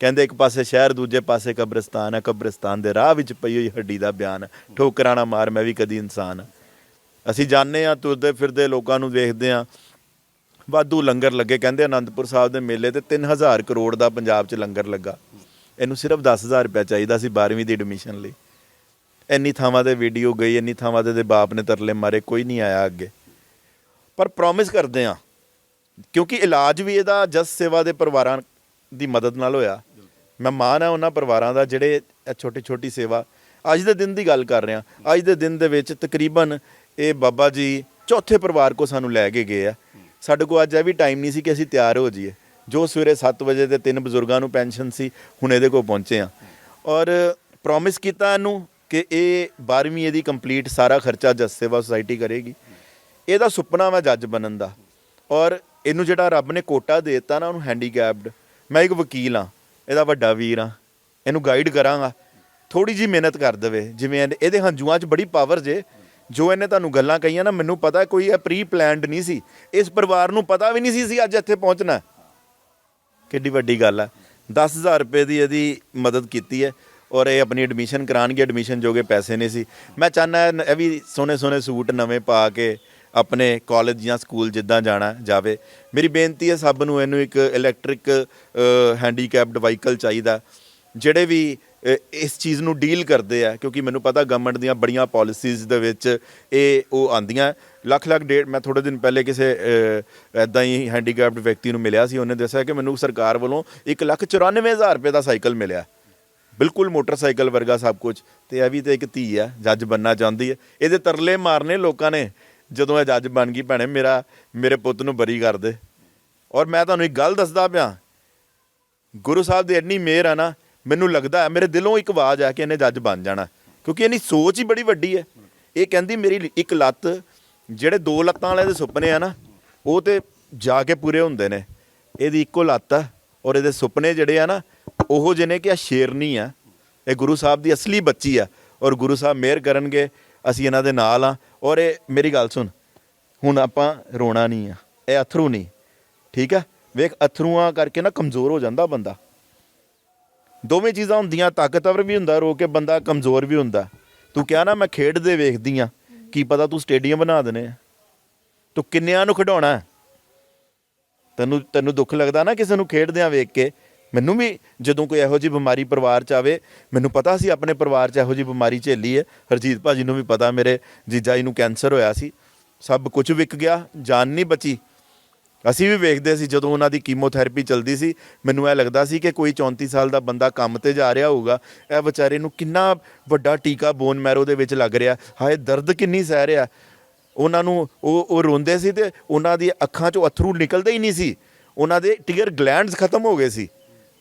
ਕਹਿੰਦੇ ਇੱਕ ਪਾਸੇ ਸ਼ਹਿਰ ਦੂਜੇ ਪਾਸੇ ਕਬਰਸਤਾਨ ਹੈ। ਕਬਰਸਤਾਨ ਦੇ ਰਾਹ ਵਿੱਚ ਪਈ ਹੋਈ ਹੱਡੀ ਦਾ ਬਿਆਨ। ਠੋਕਰਾਂ ਨਾ ਮਾਰ ਮੈਂ ਵੀ ਕਦੀ ਇਨਸਾਨ। ਅਸੀਂ ਜਾਣਦੇ ਆ ਤੁਰਦੇ ਫਿਰਦੇ ਲੋਕਾਂ ਨੂੰ ਵੇਖਦੇ ਆ ਵਾਧੂ ਲੰਗਰ ਲੱਗੇ ਕਹਿੰਦੇ ਆਨੰਦਪੁਰ ਸਾਹਿਬ ਦੇ ਮੇਲੇ ਤੇ 3000 ਕਰੋੜ ਦਾ ਪੰਜਾਬ 'ਚ ਲੰਗਰ ਲੱਗਾ। ਇਹਨੂੰ ਸਿਰਫ 10000 ਰੁਪਏ ਚਾਹੀਦਾ ਸੀ 12ਵੀਂ ਦੀ ਐਡਮਿਸ਼ਨ ਲਈ। ਇੰਨੀ ਥਾਵਾਂ ਤੇ ਵੀਡੀਓ ਗਈ, ਇੰਨੀ ਥਾਵਾਂ ਤੇ ਦੇ ਬਾਪ ਨੇ ਤਰਲੇ ਮਾਰੇ, ਕੋਈ ਨਹੀਂ ਆਇਆ ਅੱਗੇ। ਪਰ ਪ੍ਰੋਮਿਸ ਕਰਦੇ ਆ ਕਿਉਂਕਿ ਇਲਾਜ ਵੀ ਇਹਦਾ ਜਸ ਸੇਵਾ ਦੇ ਪਰਿਵਾਰਾਂ ਦੀ ਮਦਦ ਨਾਲ ਹੋਇਆ। ਮੈਂ ਮਾਨ ਹੈ ਉਹਨਾਂ ਪਰਿਵਾਰਾਂ ਦਾ, ਜਿਹੜੇ ਛੋਟੀ ਛੋਟੀ ਸੇਵਾ, ਅੱਜ ਦੇ ਦਿਨ ਦੀ ਗੱਲ ਕਰ ਰਿਹਾ। ਅੱਜ ਦੇ ਦਿਨ ਦੇ ਵਿੱਚ ਤਕਰੀਬਨ ਇਹ ਬਾਬਾ ਜੀ ਚੌਥੇ ਪਰਿਵਾਰ ਕੋ ਸਾਨੂੰ ਲੈ ਕੇ ਗਏ ਆ। ਸਾਡੇ ਕੋਲ ਅੱਜ ਇਹ ਵੀ ਟਾਈਮ ਨਹੀਂ ਸੀ ਕਿ ਅਸੀਂ ਤਿਆਰ ਹੋ ਜਾਈਏ। ਜੋ ਸਵੇਰੇ 7 ਵਜੇ ਦੇ ਤਿੰਨ ਬਜ਼ੁਰਗਾਂ ਨੂੰ ਪੈਨਸ਼ਨ ਸੀ, ਹੁਣ ਇਹਦੇ ਕੋਲ ਪਹੁੰਚੇ ਆ ਔਰ ਪ੍ਰੋਮਿਸ ਕੀਤਾ ਇਹਨੂੰ ਕਿ ਇਹ 12ਵੀਂ ਇਹਦੀ ਕੰਪਲੀਟ ਸਾਰਾ ਖਰਚਾ ਜਸ ਸੇਵਾ ਸੁਸਾਇਟੀ ਕਰੇਗੀ। ਇਹਦਾ ਸੁਪਨਾ ਵਾ ਜੱਜ ਬਣਨ ਦਾ। ਔਰ ਇਹਨੂੰ ਜਿਹੜਾ ਰੱਬ ਨੇ ਕੋਟਾ ਦੇ ਦਿੱਤਾ ਨਾ, ਉਹਨੂੰ ਹੈਂਡੀਕੈਪਡ ਮੈਂ ਇੱਕ ਵਕੀਲ ਆ ਇਹਦਾ ਵੱਡਾ ਵੀਰ ਆ ਇਹਨੂੰ ਗਾਈਡ ਕਰਾਂਗਾ। ਥੋੜੀ ਜੀ ਮਿਹਨਤ ਕਰ ਦੇਵੇ, ਜਿਵੇਂ ਇਹਦੇ- ਇਹਦੇ ਹੰਝੂਆਂ 'ਚ ਬੜੀ ਪਾਵਰ ਜੇ। ਜੋ ਇਹਨੇ ਤੁਹਾਨੂੰ ਗੱਲਾਂ ਕਹੀਆਂ ਨਾ, ਮੈਨੂੰ ਪਤਾ ਕੋਈ ਇਹ ਪ੍ਰੀ ਪਲਾਨਡ ਨਹੀਂ ਸੀ। ਇਸ ਪਰਿਵਾਰ ਨੂੰ ਪਤਾ ਵੀ ਨਹੀਂ ਸੀ ਸੀ ਅੱਜ ਇੱਥੇ ਪਹੁੰਚਣਾ। ਕਿੱਡੀ ਵੱਡੀ ਗੱਲ ਹੈ 10000 ਰੁਪਏ ਦੀ ਇਹਦੀ ਮਦਦ ਕੀਤੀ ਹੈ। ਔਰ ਇਹ ਆਪਣੀ ਐਡਮਿਸ਼ਨ ਕਰਾਣਗੇ ਐਡਮਿਸ਼ਨ ਜੋਗੇ ਪੈਸੇ ਨਹੀਂ ਸੀ। ਮੈਂ ਚਾਹੁੰਦਾ ਇਹ ਵੀ ਸੋਹਣੇ ਸੋਹਣੇ ਸੂਟ ਨਵੇਂ ਪਾ ਕੇ ਆਪਣੇ ਕਾਲਜ ਜਾਂ ਸਕੂਲ ਜਿੱਦਾਂ ਜਾਣਾ ਜਾਵੇ। ਮੇਰੀ ਬੇਨਤੀ ਹੈ ਸਭ ਨੂੰ ਇਹਨੂੰ ਇੱਕ ਇਲੈਕਟ੍ਰਿਕ ਹੈਂਡੀਕੈਪਡ ਵਾਹੀਕਲ ਚਾਹੀਦਾ, ਜਿਹੜੇ ਵੀ ਇਸ ਚੀਜ਼ ਨੂੰ ਡੀਲ ਕਰਦੇ ਆ। ਕਿਉਂਕਿ ਮੈਨੂੰ ਪਤਾ ਗਵਰਨਮੈਂਟ ਦੀਆਂ ਬੜੀਆਂ ਪਾਲਿਸੀਜ਼ ਦੇ ਵਿੱਚ ਇਹ ਉਹ ਆਂਦੀਆਂ ਲੱਖ ਲੱਖ ਡੇਟ ਮੈਂ ਥੋੜੇ ਦਿਨ ਪਹਿਲੇ ਕਿਸੇ ਐਦਾਂ ਹੀ ਹੈਂਡੀਕੈਪਡ ਵਿਅਕਤੀ ਨੂੰ ਮਿਲਿਆ ਸੀ। ਉਹਨੇ ਦੱਸਿਆ ਕਿ ਮੈਨੂੰ ਸਰਕਾਰ ਵੱਲੋਂ 194000 ਰੁਪਏ ਦਾ ਸਾਈਕਲ ਮਿਲਿਆ। ਬਿਲਕੁਲ ਮੋਟਰਸਾਈਕਲ ਵਰਗਾ ਸਭ ਕੁਝ ਤੇ ਇਹ ਵੀ ਤੇ ਇੱਕ ਧੀ ਆ, ਜੱਜ ਬੰਨਾ ਚਾਹੁੰਦੀ ਹੈ ਇਹਦੇ ਤਰਲੇ ਮਾਰਨੇ ਲੋਕਾਂ ਨੇ, ਜਦੋਂ ਇਹ ਜੱਜ ਬਣ ਗਈ ਭੈਣੇ, ਮੇਰਾ, ਮੇਰੇ ਪੁੱਤ ਨੂੰ ਬਰੀ ਕਰ ਦੇ। ਔਰ ਮੈਂ ਤੁਹਾਨੂੰ ਇੱਕ ਗੱਲ ਦੱਸਦਾ ਪਿਆ, ਗੁਰੂ ਸਾਹਿਬ ਦੀ ਇੰਨੀ ਮਿਹਰ ਆ ਨਾ, ਮੈਨੂੰ ਲੱਗਦਾ ਮੇਰੇ ਦਿਲੋਂ ਇੱਕ ਆਵਾਜ਼ ਆ ਕਿ ਇਹਨੇ ਜੱਜ ਬਣ ਜਾਣਾ। ਕਿਉਂਕਿ ਇਹਨੀ ਸੋਚ ਹੀ ਬੜੀ ਵੱਡੀ ਹੈ। ਇਹ ਕਹਿੰਦੀ ਮੇਰੀ ਇੱਕ ਲੱਤ, ਜਿਹੜੇ ਦੋ ਲੱਤਾਂ ਵਾਲੇ ਦੇ ਸੁਪਨੇ ਆ ਨਾ, ਉਹ ਤੇ ਜਾ ਕੇ ਪੂਰੇ ਹੁੰਦੇ ਨੇ। ਇਹਦੀ ਇੱਕੋ ਲੱਤ ਆ, ਔਰ ਇਹਦੇ ਸੁਪਨੇ ਜਿਹੜੇ ਆ ਨਾ ਉਹੋ ਜਿਹੇ ਨੇ ਕਿ ਆ ਸ਼ੇਰਨੀ ਆ, ਇਹ ਗੁਰੂ ਸਾਹਿਬ ਦੀ ਅਸਲੀ ਬੱਚੀ ਆ ਔਰ ਗੁਰੂ ਸਾਹਿਬ ਮਿਹਰ ਕਰਨਗੇ, ਅਸੀਂ ਇਹਨਾਂ ਦੇ ਨਾਲ ਆ। ਔਰ ਇਹ ਮੇਰੀ ਗੱਲ ਸੁਣ, ਹੁਣ ਆਪਾਂ ਰੋਣਾ ਨਹੀਂ ਆ, ਇਹ ਅਥਰੂ ਨਹੀਂ, ਠੀਕ ਆ? ਵੇਖ, ਅਥਰੂਆਂ ਕਰਕੇ ਨਾ ਕਮਜ਼ੋਰ ਹੋ ਜਾਂਦਾ ਬੰਦਾ। ਦੋਵੇਂ ਚੀਜ਼ਾਂ ਹੁੰਦੀਆਂ, ਤਾਕਤਵਰ ਵੀ ਹੁੰਦਾ, ਰੋ ਕੇ ਬੰਦਾ ਕਮਜ਼ੋਰ ਵੀ ਹੁੰਦਾ। ਤੂੰ ਕਿਹਾ ਨਾ, ਮੈਂ ਖੇਡਦੇ ਵੇਖਦੀ ਆ, ਕੀ ਪਤਾ ਤੂੰ ਸਟੇਡੀਅਮ ਬਣਾ ਦੇਣੇ ਆ। ਤੂੰ ਕਿੰਨਿਆਂ ਨੂੰ ਖਿਡਾਉਣਾ ਤੈਨੂੰ ਤੈਨੂੰ ਦੁੱਖ ਲੱਗਦਾ ਨਾ ਕਿਸੇ ਨੂੰ ਖੇਡਦਿਆਂ ਵੇਖ ਕੇ? ਮੈਨੂੰ ਵੀ ਜਦੋਂ ਕੋਈ ਇਹੋ ਜਿਹੀ ਬਿਮਾਰੀ ਪਰਿਵਾਰ ਚ ਆਵੇ, ਮੈਨੂੰ ਪਤਾ ਸੀ ਆਪਣੇ ਪਰਿਵਾਰ ਚ ਇਹੋ ਜਿਹੀ ਬਿਮਾਰੀ ਝੇਲੀ ਹੈ। ਹਰਜੀਤ ਭਾਜੀ ਨੂੰ ਵੀ ਪਤਾ, ਮੇਰੇ ਜੀਜਾ ਜੀ ਨੂੰ ਕੈਂਸਰ ਹੋਇਆ ਸੀ। ਸਭ ਕੁਝ ਵਿਕ ਗਿਆ, ਜਾਨ ਨਹੀਂ ਬਚੀ। ਅਸੀਂ ਵੀ ਵੇਖਦੇ ਸੀ ਜਦੋਂ ਉਹਨਾਂ ਦੀ ਕੀਮੋਥੈਰੇਪੀ ਚੱਲਦੀ ਸੀ, ਮੈਨੂੰ ਇਹ ਲੱਗਦਾ ਸੀ ਕਿ ਕੋਈ 34 ਸਾਲ ਦਾ ਬੰਦਾ ਕੰਮ ਤੇ ਜਾ ਰਿਹਾ ਹੋਊਗਾ। ਇਹ ਵਿਚਾਰੇ ਨੂੰ ਕਿੰਨਾ ਵੱਡਾ ਟੀਕਾ ਬੋਨ ਮੈਰੋ ਦੇ ਵਿੱਚ ਲੱਗ ਰਿਹਾ। ਹਾਏ, ਦਰਦ ਕਿੰਨੀ ਸਹਿ ਰਿਹਾ। ਉਹਨਾਂ ਨੂੰ ਉਹ ਉਹ ਰੋਂਦੇ ਸੀ ਤੇ ਉਹਨਾਂ ਦੀ ਅੱਖਾਂ 'ਚੋਂ ਅਥਰੂ ਨਿਕਲਦੇ ਹੀ ਨਹੀਂ ਸੀ। ਉਹਨਾਂ ਦੇ ਟੀਅਰ ਗਲੈਂਡਸ ਖਤਮ ਹੋ ਗਏ ਸੀ।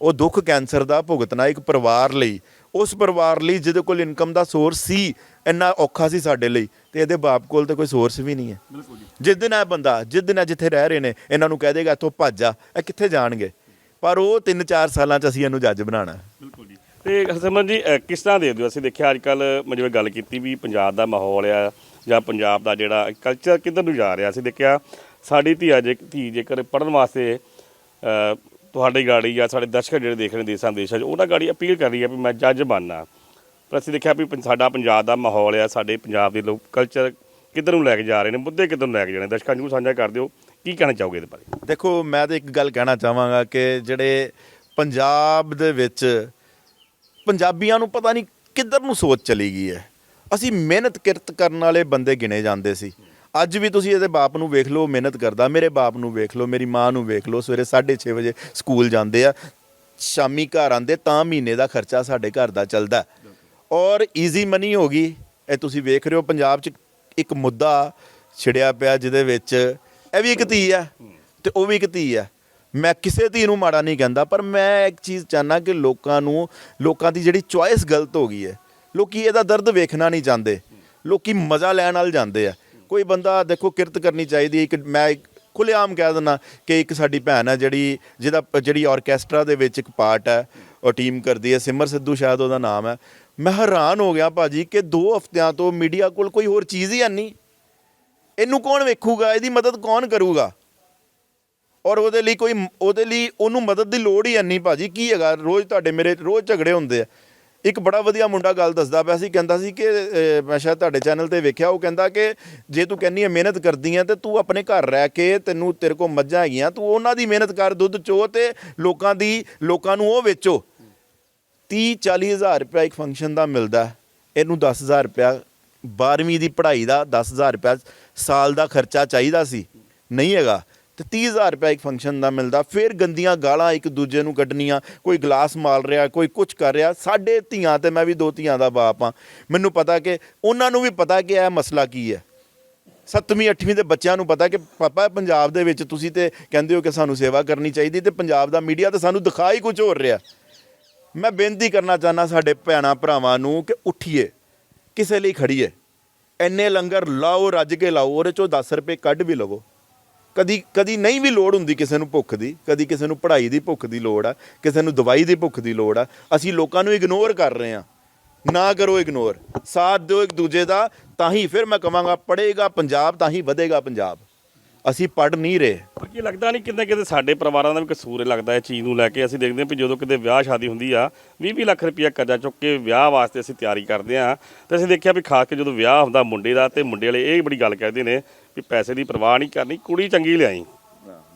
ਉਹ ਦੁੱਖ ਕੈਂਸਰ ਦਾ ਭੁਗਤਣਾ ਇੱਕ ਪਰਿਵਾਰ ਲਈ। ਉਸ ਪਰਿਵਾਰ ਲਈ ਜਿਹਦੇ ਕੋਲ ਇਨਕਮ ਦਾ ਸੋਰਸ ਸੀ ਇੰਨਾ ਔਖਾ ਸੀ ਸਾਡੇ ਲਈ। ਤੇ ਇਹਦੇ ਬਾਪ ਕੋਲ ਤੇ ਕੋਈ ਸੋਰਸ ਵੀ ਨਹੀਂ ਹੈ। ਬਿਲਕੁਲ ਜੀ। ਜਿਸ ਦਿਨ ਇਹ ਬੰਦਾ ਜਿਸ ਦਿਨ ਇਹ ਜਿੱਥੇ ਰਹਿ ਰਹੇ ਨੇ ਇਹਨਾਂ ਨੂੰ ਕਹਿ ਦੇਗਾ ਇੱਥੋਂ ਭੱਜ ਜਾ ਇਹ ਕਿੱਥੇ ਜਾਣਗੇ? ਪਰ ਉਹ 3-4 ਸਾਲਾਂ 'ਚ ਅਸੀਂ ਇਹਨੂੰ ਜੱਜ ਬਣਾਉਣਾ। ਬਿਲਕੁਲ ਜੀ। ਤੇ ਹਰਸਿਮਰਨ ਜੀ ਕਿਸ ਤਰ੍ਹਾਂ ਦੇ ਦਿਓ ਅਸੀਂ ਦੇਖਿਆ ਅੱਜ ਕੱਲ ਜਿਵੇਂ ਗੱਲ ਕੀਤੀ ਵੀ ਪੰਜਾਬ ਦਾ ਮਾਹੌਲ ਆ ਜਾਂ ਪੰਜਾਬ ਦਾ ਜਿਹੜਾ ਕਲਚਰ ਕਿੱਧਰ ਨੂੰ ਜਾ ਰਿਹਾ। ਅਸੀਂ ਦੇਖਿਆ ਸਾਡੀ ਧੀ ਜੇ ਧੀ ਜੇਕਰ ਪੜਨ ਵਾਸਤੇ ਤੁਹਾਡੀ ਗਾੜੀ ਜਾਂ ਸਾਡੇ ਦਰਸ਼ਕ ਜਿਹੜੇ ਦੇਖ ਰਹੇ ਨੇ ਦੇਸਾਂ ਦੇਸ਼ਾਂ 'ਚ, ਉਹਨਾਂ ਗਾੜੀ ਅਪੀਲ ਕਰ ਰਹੀ ਹੈ ਵੀ ਮੈਂ ਜੱਜ ਬਣਨਾ। ਪਰ ਅਸੀਂ ਦੇਖਿਆ ਵੀ ਪੰ- ਸਾਡਾ ਪੰਜਾਬ ਦਾ ਮਾਹੌਲ ਆ, ਸਾਡੇ ਪੰਜਾਬ ਦੇ ਲੋਕ ਕਲਚਰ ਕਿੱਧਰ ਨੂੰ ਲੈ ਕੇ ਜਾ ਰਹੇ ਨੇ, ਮੁੱਦੇ ਕਿੱਧਰ ਨੂੰ ਲੈ ਕੇ ਜਾ ਰਹੇ ਨੇ? ਦਰਸ਼ਕਾਂ ਨੂੰ ਸਾਂਝਾ ਕਰ ਦਿਓ, ਕੀ ਕਹਿਣਾ ਚਾਹੋਗੇ ਇਹਦੇ ਬਾਰੇ? ਦੇਖੋ, ਮੈਂ ਤਾਂ ਇੱਕ ਗੱਲ ਕਹਿਣਾ ਚਾਹਾਂਗਾ ਕਿ ਜਿਹੜੇ ਪੰਜਾਬ ਦੇ ਵਿੱਚ ਪੰਜਾਬੀਆਂ ਨੂੰ ਪਤਾ ਨਹੀਂ ਕਿੱਧਰ ਨੂੰ ਸੋਚ ਚਲੀ ਗਈ ਹੈ। ਅਸੀਂ ਮਿਹਨਤ ਕਿਰਤ ਕਰਨ ਵਾਲੇ ਬੰਦੇ ਗਿਣੇ ਜਾਂਦੇ ਸੀ। ਅੱਜ ਵੀ ਤੁਸੀਂ ਇਹਦੇ ਬਾਪ ਨੂੰ ਵੇਖ ਲਓ, ਮਿਹਨਤ ਕਰਦਾ, ਮੇਰੇ ਬਾਪ ਨੂੰ ਵੇਖ ਲਓ, ਮੇਰੀ ਮਾਂ ਨੂੰ ਵੇਖ ਲਓ, ਸਵੇਰੇ 6:30 ਵਜੇ ਸਕੂਲ ਜਾਂਦੇ ਆ, ਸ਼ਾਮੀ ਘਰ ਆਂਦੇ ਤਾਂ ਮਹੀਨੇ ਦਾ ਖਰਚਾ ਸਾਡੇ ਘਰ ਦਾ ਚੱਲਦਾ। ਔਰ ਈਜ਼ੀ ਮਨੀ ਹੋ ਗਈ, ਇਹ ਤੁਸੀਂ ਵੇਖ ਰਹੇ ਹੋ, ਪੰਜਾਬ 'ਚ ਇੱਕ ਮੁੱਦਾ ਛਿੜਿਆ ਪਿਆ ਜਿਹਦੇ ਵਿੱਚ, ਇਹ ਵੀ ਇੱਕ ਧੀ ਆ, ਤੇ ਉਹ ਵੀ ਇੱਕ ਧੀ ਆ। ਮੈਂ ਕਿਸੇ ਧੀ ਨੂੰ ਮਾੜਾ ਨਹੀਂ ਕਹਿੰਦਾ, ਪਰ ਮੈਂ ਇੱਕ ਚੀਜ਼ ਚਾਹਨਾ ਕਿ ਲੋਕਾਂ ਨੂੰ, ਲੋਕਾਂ ਦੀ ਜਿਹੜੀ ਚੁਆਇਸ ਗਲਤ ਹੋ ਗਈ ਹੈ, ਲੋਕੀ ਇਹਦਾ ਦਰਦ ਵੇਖਣਾ ਨਹੀਂ ਚਾਹੁੰਦੇ, ਲੋਕੀ ਮਜ਼ਾ ਲੈਣ ਨਾਲ ਜਾਂਦੇ ਆ। ਕੋਈ ਬੰਦਾ ਦੇਖੋ ਕਿਰਤ ਕਰਨੀ ਚਾਹੀਦੀ ਇੱਕ ਮੈਂ ਇੱਕ ਖੁੱਲ੍ਹੇਆਮ ਕਹਿ ਦਿੰਦਾ ਕਿ ਇੱਕ ਸਾਡੀ ਭੈਣ ਹੈ ਜਿਹੜੀ, ਜਿਹਦਾ ਜਿਹੜੀ ਆਰਕੈਸਟਰਾ ਦੇ ਵਿੱਚ ਇੱਕ ਪਾਰਟ ਹੈ, ਉਹ ਟੀਮ ਕਰਦੀ ਹੈ, ਸਿਮਰ ਸਿੱਧੂ ਸ਼ਾਇਦ ਉਹਦਾ ਨਾਮ ਹੈ। ਮੈਂ ਹੈਰਾਨ ਹੋ ਗਿਆ ਭਾਜੀ ਕਿ 2 ਹਫ਼ਤਿਆਂ ਤੋਂ ਮੀਡੀਆ ਕੋਲ ਕੋਈ ਹੋਰ ਚੀਜ਼ ਹੀ ਹੈ ਨਹੀਂ। ਇਹਨੂੰ ਕੌਣ ਵੇਖੂਗਾ? ਇਹਦੀ ਮਦਦ ਕੌਣ ਕਰੂਗਾ? ਔਰ ਉਹਦੇ ਲਈ ਕੋਈ ਉਹਦੇ ਲਈ ਉਹਨੂੰ ਮਦਦ ਦੀ ਲੋੜ ਹੀ ਨਹੀਂ ਭਾਜੀ। ਕੀ ਹੈਗਾ? ਰੋਜ਼ ਤੁਹਾਡੇ ਮੇਰੇ, ਰੋਜ਼ ਝਗੜੇ ਹੁੰਦੇ ਆ। ਇੱਕ ਬੜਾ ਵਧੀਆ ਮੁੰਡਾ ਗੱਲ ਦੱਸਦਾ ਪਿਆ ਸੀ, ਕਹਿੰਦਾ ਸੀ ਕਿ ਮੈਂ ਸ਼ਾਇਦ ਤੁਹਾਡੇ ਚੈਨਲ ਤੇ ਵੇਖਿਆ, ਉਹ ਕਹਿੰਦਾ ਕਿ ਜੇ ਤੂੰ ਕਹਿੰਨੀ ਹੈ ਮਿਹਨਤ ਕਰਦੀ ਹੈ ਤੇ ਤੂੰ ਆਪਣੇ ਘਰ ਰਹਿ ਕੇ ਤੈਨੂੰ ਤੇਰੇ ਕੋਲ ਮੱਝਾਂ ਹੈਗੀਆਂ, ਤੂੰ ਉਹਨਾਂ ਦੀ ਮਿਹਨਤ ਕਰ, ਦੁੱਧ ਚੋ ਤੇ ਲੋਕਾਂ ਦੀ, ਲੋਕਾਂ ਨੂੰ ਉਹ ਵੇਚੋ 30 40 ਹਜ਼ਾਰ ਰੁਪਇਆ ਇੱਕ ਫੰਕਸ਼ਨ ਦਾ ਮਿਲਦਾ ਹੈ। ਇਹਨੂੰ 10000 ਰੁਪਇਆ 12ਵੀਂ ਦੀ ਪੜ੍ਹਾਈ ਦਾ 10000 ਰੁਪਇਆ ਸਾਲ ਦਾ ਖਰਚਾ ਚਾਹੀਦਾ ਸੀ ਨਹੀਂ ਹੈਗਾ ਤੇ 30000 ਰੁਪਇਆ ਇੱਕ ਫੰਕਸ਼ਨ ਦਾ ਮਿਲਦਾ। ਫਿਰ ਗੰਦੀਆਂ ਗਾਲਾਂ ਇੱਕ ਦੂਜੇ ਨੂੰ ਕੱਢਣੀਆਂ, ਕੋਈ ਗਲਾਸ ਮਾਲ ਰਿਹਾ, ਕੋਈ ਕੁਝ ਕਰ ਰਿਹਾ। ਸਾਡੇ ਧੀਆਂ ਤੇ ਮੈਂ ਵੀ ਦੋ ਧੀਆਂ ਦਾ ਬਾਪ ਆ ਮੈਨੂੰ ਪਤਾ ਕਿ ਉਹਨਾਂ ਨੂੰ ਵੀ ਪਤਾ ਕਿ ਇਹ ਮਸਲਾ ਕੀ ਹੈ। ਸੱਤਵੀਂ, ਅੱਠਵੀਂ ਦੇ ਬੱਚਿਆਂ ਨੂੰ ਪਤਾ ਕਿ ਪਾਪਾ, ਪੰਜਾਬ ਦੇ ਵਿੱਚ ਤੁਸੀਂ ਤੇ ਕਹਿੰਦੇ ਹੋ ਕਿ ਸਾਨੂੰ ਸੇਵਾ ਕਰਨੀ ਚਾਹੀਦੀ ਤੇ ਪੰਜਾਬ ਦਾ ਮੀਡੀਆ ਤਾਂ ਸਾਨੂੰ ਦਿਖਾ ਹੀ ਕੁਝ ਹੋਰ ਰਿਹਾ। ਮੈਂ ਬੇਨਤੀ ਕਰਨਾ ਚਾਹਨਾ ਸਾਡੇ ਭੈਣਾ ਭਰਾਵਾਂ ਨੂੰ ਕਿ ਉੱਠੀਏ, ਕਿਸੇ ਲਈ ਖੜੀਏ ਐਨੇ ਲੰਗਰ ਲਾਓ, ਰੱਜ ਕੇ ਲਾਓ, ਉਹਦੇ ਚੋਂ 10 ਰੁਪਏ ਕੱਢ ਵੀ ਲਵੋ। ਕਦੀ ਕਦੀ ਨਹੀਂ ਵੀ ਲੋੜ ਹੁੰਦੀ ਕਿਸੇ ਨੂੰ ਭੁੱਖ ਦੀ, ਕਦੀ ਕਿਸੇ ਨੂੰ ਪੜ੍ਹਾਈ ਦੀ ਭੁੱਖ ਦੀ ਲੋੜ ਆ, ਕਿਸੇ ਨੂੰ ਦਵਾਈ ਦੀ ਭੁੱਖ ਦੀ ਲੋੜ ਆ, ਅਸੀਂ ਲੋਕਾਂ ਨੂੰ ਇਗਨੋਰ ਕਰ ਰਹੇ ਆ ਨਾ ਕਰੋ ਇਗਨੋਰ ਸਾਥ ਦਿਓ ਇੱਕ ਦੂਜੇ ਦਾ, ਤਾਂ ਹੀ ਫਿਰ ਮੈਂ ਕਵਾਂਗਾ ਪੜ੍ਹੇਗਾ ਪੰਜਾਬ, ਤਾਂ ਹੀ ਵਧੇਗਾ ਪੰਜਾਬ। ਅਸੀਂ ਪੜ੍ਹ ਨਹੀਂ ਰਹੇ। ਬਾਕੀ ਲੱਗਦਾ ਨਹੀਂ ਕਿਤੇ ਕਿਤੇ ਸਾਡੇ ਪਰਿਵਾਰਾਂ ਦਾ ਵੀ ਕਸੂਰ ਹੈ ਲੱਗਦਾ ਇਹ ਚੀਜ਼ ਨੂੰ ਲੈ ਕੇ। ਅਸੀਂ ਦੇਖਦੇ ਹਾਂ ਵੀ ਜਦੋਂ ਕਿਤੇ ਵਿਆਹ ਸ਼ਾਦੀ ਹੁੰਦੀ ਆ 20-20 ਲੱਖ ਰੁਪਇਆ ਕਰਜ਼ਾ ਚੁੱਕ ਕੇ ਵਿਆਹ ਵਾਸਤੇ ਅਸੀਂ ਤਿਆਰੀ ਕਰਦੇ ਆ ਤੇ ਅਸੀਂ ਦੇਖਿਆ ਵੀ ਖਾਸ ਕੇ ਜਦੋਂ ਵਿਆਹ ਹੁੰਦਾ ਮੁੰਡੇ ਦਾ ਤੇ ਮੁੰਡੇ ਵਾਲੇ ਇਹ ਬੜੀ ਗੱਲ ਕਹਿੰਦੇ ਨੇ ਵੀ ਪੈਸੇ ਦੀ ਪਰਵਾਹ ਨਹੀਂ ਕਰਨੀ, ਕੁੜੀ ਚੰਗੀ ਲਿਆਈ।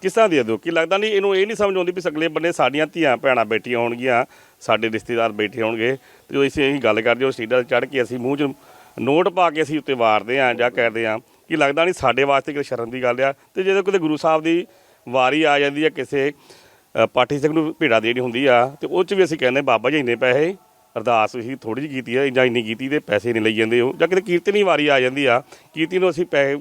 ਕਿਸ ਤਰ੍ਹਾਂ ਦੇ ਦਿਓ ਕਿ ਲੱਗਦਾ ਨਹੀਂ, ਇਹਨੂੰ ਇਹ ਨਹੀਂ ਸਮਝ ਆਉਂਦੀ ਵੀ ਸਗਲੇ ਬੰਨੇ ਸਾਡੀਆਂ ਧੀਆਂ ਭੈਣਾਂ ਬੈਠੀਆਂ ਹੋਣਗੀਆਂ, ਸਾਡੇ ਰਿਸ਼ਤੇਦਾਰ ਬੈਠੇ ਹੋਣਗੇ, ਤੇ ਜਦੋਂ ਅਸੀਂ ਇਹੀ ਗੱਲ ਕਰਦੇ, ਉਹ ਸੀਟਾਂ ਚੜ੍ਹ ਕੇ ਅਸੀਂ ਮੂੰਹ 'ਚ ਨੋਟ ਪਾ ਕੇ ਅਸੀਂ ਉੱਤੇ ਵਾਰਦੇ ਆ ਜਾਂ ਕਰਦੇ ਆ ਕਿ ਲੱਗਦਾ ਨਹੀਂ ਸਾਡੇ ਵਾਸਤੇ ਕਿ ਸ਼ਰਮ ਦੀ ਗੱਲ ਆ, ਤੇ ਜਦੋਂ ਕਿਤੇ ਗੁਰੂ ਸਾਹਿਬ ਦੀ ਵਾਰੀ ਆ ਜਾਂਦੀ ਆ, ਕਿਸੇ ਪਾਠੀ ਸਿੰਘ ਨੂੰ ਭੇੜਾ ਦੇਣੀ ਹੁੰਦੀ ਆ, ਤੇ ਉਹ 'ਚ ਵੀ ਅਸੀਂ ਕਹਿੰਦੇ, ਬਾਬਾ ਜੀ ਇੰਨੇ ਪੈਸੇ, ਅਰਦਾਸ ਅਸੀਂ ਥੋੜੀ ਜਿਹੀ ਕੀਤੀ ਆ, ਜਾਂ ਇੰਨੀ ਕੀਤੀ ਤੇ ਪੈਸੇ ਨਹੀਂ ਲਈ ਜਾਂਦੇ ਉਹ, ਜਾਂ ਕਿਤੇ ਕੀਰਤਨੀ ਵਾਰੀ ਆ ਜਾਂਦੀ ਆ ਕੀਰਤੀ ਨੂੰ ਅਸੀਂ ਪੈਸੇ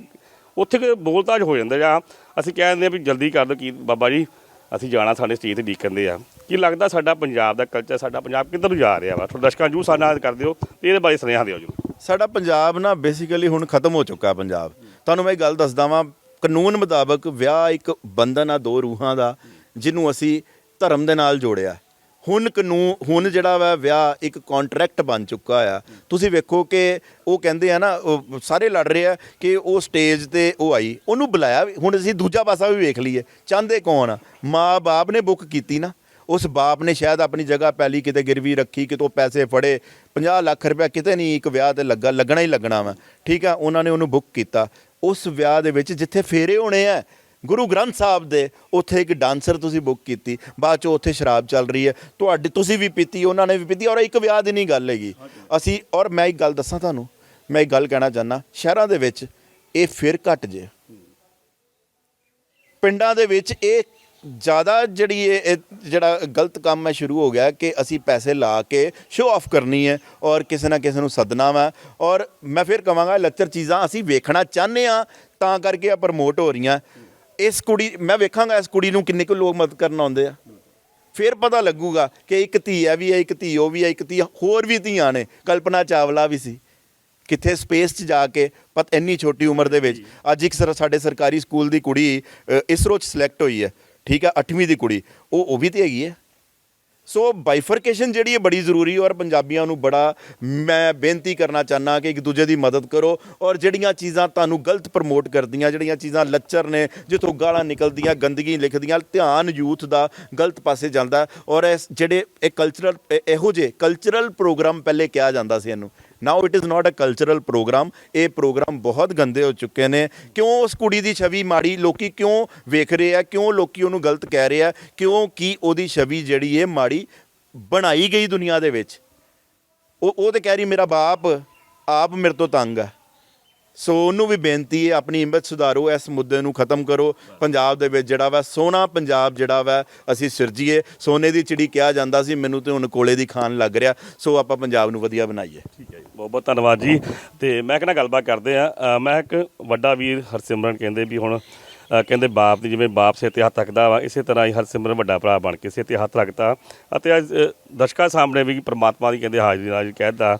ਉੱਥੇ ਕਿ ਬੋਲਤਾਜ ਹੋ ਜਾਂਦਾ ਜਾਂ ਅਸੀਂ ਕਹਿ ਦਿੰਦੇ ਆ ਵੀ ਜਲਦੀ ਕਰ ਦਿਓ ਕੀ ਬਾਬਾ ਜੀ, ਅਸੀਂ ਜਾਣਾ ਸਾਡੇ ਸਟੇਜ ਤੇ ਡੀਕਣਦੇ ਆ। ਕੀ ਲੱਗਦਾ ਸਾਡਾ ਪੰਜਾਬ ਦਾ ਕਲਚਰ ਸਾਡਾ ਪੰਜਾਬ ਕਿੱਧਰ ਨੂੰ ਜਾ ਰਿਹਾ ਵਾ? ਤੁਹਾਡੇ ਦਰਸ਼ਕਾਂ ਨੂੰ ਸਾਡਾ ਕਰ ਦਿਓ ਤੇ ਇਹਦੇ ਬਾਰੇ ਸੁਨੇਹਾ ਦਿਓ ਜੀ ਸਾਡਾ ਪੰਜਾਬ ਨਾ ਬੇਸਿਕਲੀ ਹੁਣ ਖਤਮ ਹੋ ਚੁੱਕਾ ਪੰਜਾਬ। ਤੁਹਾਨੂੰ ਮੈਂ ਇੱਕ ਗੱਲ ਦੱਸਦਾ ਵਾਂ, ਕਾਨੂੰਨ ਮੁਤਾਬਕ ਵਿਆਹ ਇੱਕ ਬੰਧਨ ਆ, ਦੋ ਰੂਹਾਂ ਦਾ, ਜਿਹਨੂੰ ਅਸੀਂ ਧਰਮ ਦੇ ਨਾਲ ਜੋੜਿਆ। ਹੁਣ ਕਾਨੂੰਨ, ਹੁਣ ਜਿਹੜਾ ਵਾ ਵਿਆਹ ਇੱਕ ਕੰਟਰੈਕਟ ਬਣ ਚੁੱਕਾ ਆ। ਤੁਸੀਂ ਵੇਖੋ ਕਿ ਉਹ ਕਹਿੰਦੇ ਆ ਨਾ, ਉਹ ਸਾਰੇ ਲੜ ਰਹੇ ਆ ਕਿ ਉਹ ਸਟੇਜ ਤੇ ਉਹ ਆਈ। ਉਹਨੂੰ ਬੁਲਾਇਆ ਵੀ- ਹੁਣ ਅਸੀਂ ਦੂਜਾ ਪਾਸਾ ਵੀ ਵੇਖ ਲਈਏ। ਚਾਹੁੰਦੇ ਕੌਣ ਆ? ਮਾਂ-ਬਾਪ ਨੇ ਬੁੱਕ ਕੀਤੀ ਨਾ। ਉਸ ਬਾਪ ਨੇ ਸ਼ਾਇਦ ਆਪਣੀ ਜਗ੍ਹਾ ਪਹਿਲੀ ਕਿਤੇ ਗਿਰਵੀ ਰੱਖੀ, ਕਿਤੋਂ ਪੈਸੇ ਫੜੇ। 50 ਲੱਖ ਰੁਪਏ ਕਿਤੇ ਨਹੀਂ ਇੱਕ ਵਿਆਹ ਤੇ ਲੱਗਾ, ਲੱਗਣਾ ਹੀ ਲੱਗਣਾ ਵਾ। ਠੀਕ ਆ, ਉਹਨਾਂ ਨੇ ਉਹਨੂੰ ਬੁੱਕ ਕੀਤਾ। ਉਸ ਵਿਆਹ ਦੇ ਵਿੱਚ ਜਿੱਥੇ ਫੇਰੇ ਹੋਣੇ ਆ ਗੁਰੂ ਗ੍ਰੰਥ ਸਾਹਿਬ ਦੇ ਉੱਥੇ ਇੱਕ ਡਾਂਸਰ ਤੁਸੀਂ ਬੁੱਕ ਕੀਤੀ, ਬਾਅਦ ਚ ਉੱਥੇ ਸ਼ਰਾਬ ਚੱਲ ਰਹੀ ਹੈ। ਤੁਹਾਡੀ, ਤੁਸੀਂ ਵੀ ਪੀਤੀ, ਉਹਨਾਂ ਨੇ ਵੀ ਪੀਤੀ, ਔਰ ਇੱਕ ਵਿਆਹ ਦੀ ਨਹੀਂ ਗੱਲ ਹੈਗੀ। ਅਸੀਂ, ਔਰ ਮੈਂ ਇੱਕ ਗੱਲ ਦੱਸਾਂ ਤੁਹਾਨੂੰ, ਮੈਂ ਇੱਕ ਗੱਲ ਕਹਿਣਾ ਚਾਹੁੰਦਾ, ਸ਼ਹਿਰਾਂ ਦੇ ਵਿੱਚ ਇਹ ਫਿਰ ਘਟ ਜੇ। ਪਿੰਡਾਂ ਦੇ ਵਿੱਚ ਇਹ ਜ਼ਿਆਦਾ ਜਿਹੜੀ ਇਹ ਜਿਹੜਾ ਗਲਤ ਕੰਮ ਹੈ, ਸ਼ੁਰੂ ਹੋ ਗਿਆ ਕਿ ਅਸੀਂ ਪੈਸੇ ਲਾ ਕੇ ਸ਼ੋ ਆਫ ਕਰਨੀ ਹੈ, ਔਰ ਕਿਸੇ ਨਾ ਕਿਸੇ ਨੂੰ ਸੱਦਣਾ ਵਾ। ਔਰ ਮੈਂ ਫਿਰ ਕਵਾਂਗਾ, ਲੱਚਰ ਚੀਜ਼ਾਂ ਅਸੀਂ ਵੇਖਣਾ ਚਾਹੁੰਦੇ ਆ ਤਾਂ ਕਰਕੇ ਆ ਪ੍ਰਮੋਟ ਹੋ ਰਹੀਆਂ। ਇਸ ਕੁੜੀ, ਮੈਂ ਵੇਖਾਂਗਾ ਇਸ ਕੁੜੀ ਨੂੰ ਕਿੰਨੇ ਕੁ ਲੋਕ ਮਦਦ ਕਰਨ ਆਉਂਦੇ ਆ। ਫਿਰ ਪਤਾ ਲੱਗੂਗਾ ਕਿ ਇੱਕ ਧੀ ਹੈ ਵੀ ਹੈ ਇੱਕ ਧੀ, ਉਹ ਵੀ ਹੈ ਇੱਕ ਧੀ, ਹੋਰ ਵੀ ਧੀਆਂ ਨੇ। ਕਲਪਨਾ ਚਾਵਲਾ ਵੀ ਸੀ। ਕਿੱਥੇ ਸਪੇਸ 'ਚ ਜਾ ਕੇ ਪਤ ਇੰਨੀ ਛੋਟੀ ਉਮਰ ਦੇ ਵਿੱਚ ਅੱਜ ਇੱਕ ਸਰ, ਸਾਡੇ ਸਰਕਾਰੀ ਸਕੂਲ ਦੀ ਕੁੜੀ ਇਸਰੋ 'ਚ ਸਿਲੈਕਟ ਹੋਈ ਹੈ। ਠੀਕ ਹੈ 8ਵੀਂ ਦੀ ਕੁੜੀ। ਉਹ ਉਹ ਵੀ ਤੇ ਹੈਗੀ ਹੈ ਸੋ ਬਾਈਫਰਕੇਸ਼ਨ ਜਿਹੜੀ ਹੈ ਬੜੀ ਜ਼ਰੂਰੀ ਔਰ ਪੰਜਾਬੀਆਂ ਨੂੰ ਬੜਾ ਮੈਂ ਬੇਨਤੀ ਕਰਨਾ ਚਾਹਨਾ ਕਿ ਇੱਕ ਦੂਜੇ ਦੀ ਮਦਦ ਕਰੋ ਔਰ ਜਿਹੜੀਆਂ ਚੀਜ਼ਾਂ ਤੁਹਾਨੂੰ ਗਲਤ ਪ੍ਰਮੋਟ ਕਰਦੀਆਂ, ਜਿਹੜੀਆਂ ਚੀਜ਼ਾਂ ਲੱਚਰ ਨੇ, ਜਿੱਥੋਂ ਗਾਲਾਂ ਨਿਕਲਦੀਆਂ, ਗੰਦਗੀ ਲਿਖਦੀਆਂ, ਧਿਆਨ ਯੂਥ ਦਾ ਗਲਤ ਪਾਸੇ ਜਾਂਦਾ ਔਰ ਇਸ ਜਿਹੜੇ ਇਹ ਕਲਚਰਲ ਇਹੋ ਜਿਹੇ ਕਲਚਰਲ ਪ੍ਰੋਗਰਾਮ ਪਹਿਲੇ ਕਿਹਾ ਜਾਂਦਾ ਸੀ ਇਹਨੂੰ। Now it is not a cultural programme ਇਹ ਪ੍ਰੋਗਰਾਮ ਬਹੁਤ ਗੰਦੇ ਹੋ ਚੁੱਕੇ ਨੇ। ਕਿਉਂ ਉਸ ਕੁੜੀ ਦੀ ਛਵੀ ਮਾੜੀ? ਲੋਕੀ ਕਿਉਂ ਵੇਖ ਰਹੇ ਆ? ਕਿਉਂ ਲੋਕੀ ਉਹਨੂੰ ਗਲਤ ਕਹਿ ਰਹੇ ਆ? ਕਿਉਂ ਕੀ ਉਹਦੀ ਛਵੀ ਜਿਹੜੀ ਹੈ ਮਾੜੀ ਬਣਾਈ ਗਈ ਦੁਨੀਆ ਦੇ ਵਿੱਚ? ਉਹ ਉਹ ਤੇ ਕਹਿ ਰਹੀ, ਮੇਰਾ ਬਾਪ ਆਪ ਮੇਰੇ ਤੋਂ ਤੰਗ ਆ। ਸੋ ਉਹਨੂੰ ਵੀ ਬੇਨਤੀ ਹੈ, ਆਪਣੀ ਇਮੇਜ ਸੁਧਾਰੋ, ਇਸ ਮੁੱਦੇ ਨੂੰ ਖਤਮ ਕਰੋ। ਪੰਜਾਬ ਦੇ ਵਿੱਚ ਜਿਹੜਾ ਵਾ ਸੋਨਾ ਪੰਜਾਬ ਜਿਹੜਾ ਵਾ, ਅਸੀਂ ਸਿਰਜੀਏ। ਸੋਨੇ ਦੀ ਚਿੜੀ ਕਿਹਾ ਜਾਂਦਾ ਸੀ, ਮੈਨੂੰ ਤੇ ਹੁਣ ਕੋਲੇ ਦੀ ਖਾਣ ਲੱਗ ਰਿਹਾ। ਸੋ ਆਪਾਂ ਪੰਜਾਬ ਨੂੰ ਵਧੀਆ ਬਣਾਈਏ। ਠੀਕ ਹੈ ਜੀ, ਬਹੁਤ ਬਹੁਤ ਧੰਨਵਾਦ ਜੀ। ਤੇ ਮੈਂ ਕਹਿੰਦਾ ਗੱਲਬਾਤ ਕਰਦੇ ਆ ਮੈਂ ਇੱਕ ਵੱਡਾ ਵੀਰ ਹਰਸਿਮਰਨ ਕਹਿੰਦੇ ਵੀ ਹੁਣ ਕਹਿੰਦੇ ਬਾਪ ਦੀ ਜਿਵੇਂ ਬਾਪ ਸਿਰ ਤੇ ਹੱਥ ਰੱਖਦਾ ਵਾ, ਇਸੇ ਤਰ੍ਹਾਂ ਹੀ ਹਰਸਿਮਰਨ ਵੱਡਾ ਭਰਾ ਬਣ ਕੇ ਸਿਰ ਤੇ ਹੱਥ ਰੱਖਤਾ ਅਤੇ ਅੱਜ ਦਰਸ਼ਕਾਂ ਸਾਹਮਣੇ ਵੀ ਪ੍ਰਮਾਤਮਾ ਦੀ ਕਹਿੰਦੇ ਹਾਜ਼ਰੀ ਨਾਲ ਕਹਿਦਾ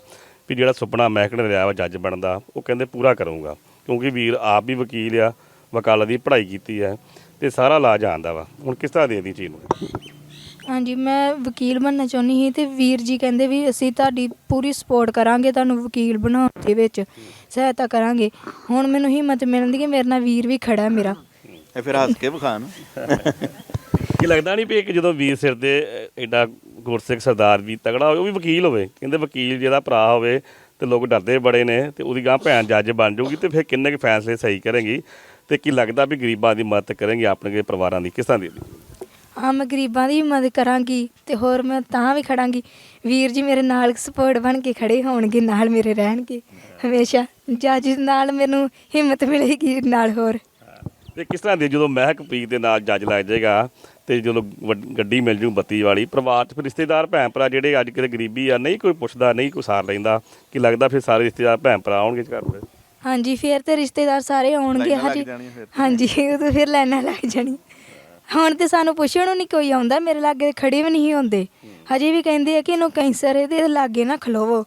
ਵੀ ਜਿਹੜਾ ਸੁਪਨਾ ਮੈਂ ਕਹਿੰਦਾ ਰਿਹਾ ਵਾ ਜੱਜ ਬਣਦਾ ਉਹ ਕਹਿੰਦੇ ਪੂਰਾ ਕਰੂੰਗਾ। ਕਿਉਂਕਿ ਵੀਰ ਆਪ ਵੀ ਵਕੀਲ ਆ, ਵਕਾਲਤ ਦੀ ਪੜ੍ਹਾਈ ਕੀਤੀ ਹੈ ਤੇ ਸਾਰਾ ਲਾ ਜਾਣਦਾ ਵਾ। ਹੁਣ ਕਿਸ ਤਰ੍ਹਾਂ ਦੇ ਦੀ ਚੀਜ਼ ਨੂੰ? ਹਾਂਜੀ, ਮੈਂ ਵਕੀਲ ਬਣਨਾ ਚਾਹੁੰਦੀ ਸੀ ਤੇ ਵੀਰ ਜੀ ਕਹਿੰਦੇ ਵੀ ਅਸੀਂ ਤੁਹਾਡੀ ਪੂਰੀ ਸਪੋਰਟ ਕਰਾਂਗੇ, ਤੁਹਾਨੂੰ ਵਕੀਲ ਬਣਾਉਣ ਦੇ ਵਿੱਚ ਸਹਾਇਤਾ ਕਰਾਂਗੇ। ਹੁਣ ਮੈਨੂੰ ਹਿੰਮਤ ਮਿਲਦੀ ਕਿ ਮੇਰੇ ਨਾਲ ਵੀਰ ਵੀ ਖੜਾ ਮੇਰਾ। ਇਹ ਫਿਰ ਹੱਸ ਕੇ ਵਿਖਾਣ ਕੀ ਲੱਗਦਾ ਨਹੀਂ ਵੀ ਇੱਕ ਜਦੋਂ ਵੀਰ ਸਿਰ ਦੇ ਐਡਾ ਗੁਰਸਿੱਖ ਸਰਦਾਰ ਵੀ ਤਗੜਾ ਹੋਵੇ ਉਹ ਵੀ ਵਕੀਲ ਹੋਵੇ। ਕਹਿੰਦੇ ਵਕੀਲ ਜਿਹਦਾ ਭਰਾ ਹੋਵੇ ਤੇ ਲੋਕ ਡਰਦੇ ਬੜੇ ਨੇ ਤੇ ਉਹਦੀ ਗਾਂ ਭੈਣ ਜੱਜ ਬਣ ਜਾਊਗੀ ਤੇ ਫਿਰ ਕਿੰਨੇ ਕੁ ਫੈਸਲੇ ਸਹੀ ਕਰੇਗੀ ਤੇ ਕੀ ਲੱਗਦਾ ਵੀ ਗਰੀਬਾਂ ਦੀ ਮਦਦ ਕਰੇਗੀ ਆਪਣੇ ਪਰਿਵਾਰਾਂ ਦੀ? ਕਿਸ ਤਰ੍ਹਾਂ ਦੀ? ਹਾਂ ਮੈਂ ਗਰੀਬਾਂ ਦੀ ਮਦਦ ਕਰਾਂਗੀ ਤੇ ਹੋਰ ਮੈਂ ਤਾਂ ਵੀ ਖੜਾਂਗੀ। ਵੀਰ ਜੀ ਮੇਰੇ ਨਾਲ ਸਪੋਰਟ ਬਣ ਕੇ ਖੜੇ ਹੋਣਗੇ ਨਾਲ ਮੇਰੇ ਰਹਿਣਗੇ। ਹਮੇਸ਼ਾ ਜੱਜ ਨਾਲ ਮੈਨੂੰ ਹਿੰਮਤ ਮਿਲੇਗੀ ਨਾਲ ਹੋਰ। ਤੇ ਕਿਸ ਤਰ੍ਹਾਂ ਦੀ ਜਦੋਂ ਮਹਿਕ ਪ੍ਰੀਤ ਦੇ ਨਾਲ ਜੱਜ ਲੱਗ ਜਾਏਗਾ ਤੇ ਜਦੋਂ ਵੱਡ- ਗੱਡੀ ਮਿਲ ਜੂ ਬੱਤੀ ਵਾਲੀ ਪਰਿਵਾਰ ਚ ਫਿਰ ਰਿਸ਼ਤੇਦਾਰ ਭੈਣ ਭਰਾ ਜਿਹੜੇ ਅੱਜ ਕੱਲ੍ਹ ਗਰੀਬੀ ਆ ਨਹੀਂ ਕੋਈ ਪੁੱਛਦਾ ਨਹੀਂ ਕੋਈ ਸਾਰ ਲੈਂਦਾ ਕੀ ਲੱਗਦਾ ਫਿਰ ਸਾਰੇ ਰਿਸ਼ਤੇਦਾਰ ਭੈਣ ਭਰਾ ਆਉਣਗੇ ਘਰ ਦੇ? ਹਾਂਜੀ ਫਿਰ ਤੇ ਰਿਸ਼ਤੇਦਾਰ ਸਾਰੇ ਆਉਣਗੇ ਲਾਈਨਾਂ ਲੱਗ ਹਾਂਜੀ ਜਾਣੀਆਂ ਫਿਰ ਹਾਂਜੀ ਉਦੋਂ ਫਿਰ ਲਾਈਨਾਂ ਲੱਗ ਜਾਣੀ। ਹੁਣ ਤੇ ਸਾਨੂੰ ਪੁੱਛਣ ਨੂੰ ਨਹੀਂ ਕੋਈ ਆਉਂਦਾ ਮੇਰੇ ਲਾਗੇ ਖੜੇ ਵੀ ਨਹੀਂ ਹੁੰਦੇ। ਹਜੇ ਵੀ ਕਹਿੰਦੇ ਆ ਕਿ ਇਹਨੂੰ ਕੈਂਸਰ ਹੈ ਤੇ ਇਹਦੇ ਲਾਗੇ ਨਾ ਖਲੋਵੋ।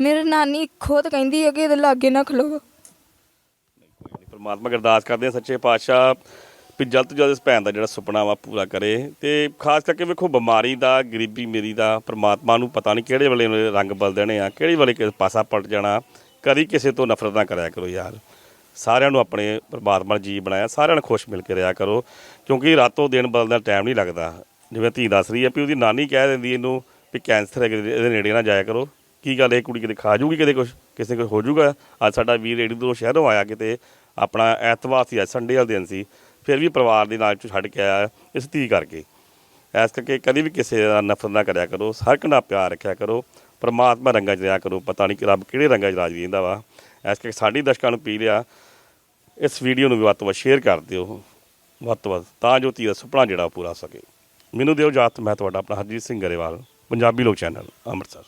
ਮੇਰੇ ਨਾਨੀ ਖੁਦ ਕਹਿੰਦੀ ਹੈ ਕਿ ਇਹਦੇ ਲਾਗੇ ਨਾ ਖਲੋਵੋ। ਪਰਮਾਤਮਾ ਅਰਦਾਸ ਕਰਦੇ ਆ ਸੱਚੇ ਪਾਤਸ਼ਾਹ ਵੀ ਜਲਦ ਤੋਂ ਜਲਦ ਇਸ ਭੈਣ ਦਾ ਜਿਹੜਾ ਸੁਪਨਾ ਵਾ ਪੂਰਾ ਕਰੇ ਤੇ ਖਾਸ ਕਰਕੇ ਵੇਖੋ ਬਿਮਾਰੀ ਦਾ, ਗਰੀਬੀ ਮੇਰੀ ਦਾ, ਪਰਮਾਤਮਾ ਨੂੰ ਪਤਾ ਨਹੀਂ ਕਿਹੜੇ ਵੇਲੇ ਰੰਗ ਬਦਲ ਦੇਣੇ ਆ, ਕਿਹੜੇ ਵੇਲੇ ਕਿਸ ਪਾਸਾ ਪਲਟ ਜਾਣਾ, ਕਦੀ ਕਿਸੇ ਤੋਂ ਨਫ਼ਰਤ ਨਾ ਕਰਿਆ ਕਰੋ ਯਾਰ। ਸਾਰਿਆਂ ਨੂੰ ਆਪਣੇ ਪਰਮਾਤਮਾ ਨੇ ਜੀ ਬਣਾਇਆ, ਸਾਰਿਆਂ ਨੂੰ ਖੁਸ਼ ਮਿਲ ਕੇ ਰਿਹਾ ਕਰੋ, ਕਿਉਂਕਿ ਰਾਤੋਂ ਦਿਨ ਬਦਲਦਾ ਟਾਈਮ ਨਹੀਂ ਲੱਗਦਾ। ਜਿਵੇਂ ਧੀ ਦੱਸ ਰਹੀ ਹੈ ਵੀ ਉਹਦੀ ਨਾਨੀ ਕਹਿ ਦਿੰਦੀ ਇਹਨੂੰ ਵੀ ਕੈਂਸਰ ਹੈ ਇਹਦੇ ਨੇੜੇ ਨਾ ਜਾਇਆ ਕਰੋ। ਕੀ ਗੱਲ, ਇਹ ਕੁੜੀ ਕਿਤੇ ਖਾ ਜੂਗੀ ਕਿਤੇ ਕੁਝ ਕਿਸੇ ਕੁਝ ਹੋ ਜਾਊਗਾ? ਅੱਜ ਸਾਡਾ ਵੀਰ ਏਡੀ ਦੂਰੋਂ ਸ਼ਹਿਰੋਂ ਆਇਆ ਕਿਤੇ ਆਪਣਾ ਐਤਵਾਰ ਸੀ, ਅੱਜ ਸੰਡੇ ਵਾਲੇ ਦਿਨ ਸੀ, ਫਿਰ ਵੀ ਪਰਿਵਾਰ ਦੇ ਨਾਲ ਛੱਡ ਕੇ ਆਇਆ ਇਸ ਧੀ ਕਰਕੇ। ਐਸ ਕਰਕੇ ਕਦੀ ਵੀ ਕਿਸੇ ਦਾ ਨਫ਼ਰਤ ਨਾ ਕਰਿਆ ਕਰੋ, ਹਰ ਇੱਕ ਨਾਲ ਪਿਆਰ ਰੱਖਿਆ ਕਰੋ, ਪਰਮਾਤਮਾ ਰੰਗਾਂ 'ਚ ਰਿਹਾ ਕਰੋ, ਪਤਾ ਨਹੀਂ ਕਿ ਰੱਬ ਕਿਹੜੇ ਰੰਗਾਂ 'ਚ ਰਾਜ ਰਹਿੰਦਾ ਵਾ। ਐਸ ਕਰਕੇ ਸਾਡੀ ਦਰਸ਼ਕਾਂ ਨੂੰ ਪੀ ਲਿਆ ਇਸ ਵੀਡੀਓ ਨੂੰ ਵੀ ਵੱਧ ਤੋਂ ਵੱਧ ਸ਼ੇਅਰ ਕਰ ਦਿਓ, ਵੱਧ ਤੋਂ ਵੱਧ, ਤਾਂ ਜੋ ਧੀ ਦਾ ਸੁਪਨਾ ਜਿਹੜਾ ਉਹ ਪੂਰਾ ਸਕੇ। ਮੈਨੂੰ ਦਿਓ ਜਾਤ ਮੈਂ ਤੁਹਾਡਾ ਆਪਣਾ ਹਰਜੀਤ ਸਿੰਘ ਗਰੇਵਾਲ, ਪੰਜਾਬੀ ਲੋਕ ਚੈਨਲ, ਅੰਮ੍ਰਿਤਸਰ।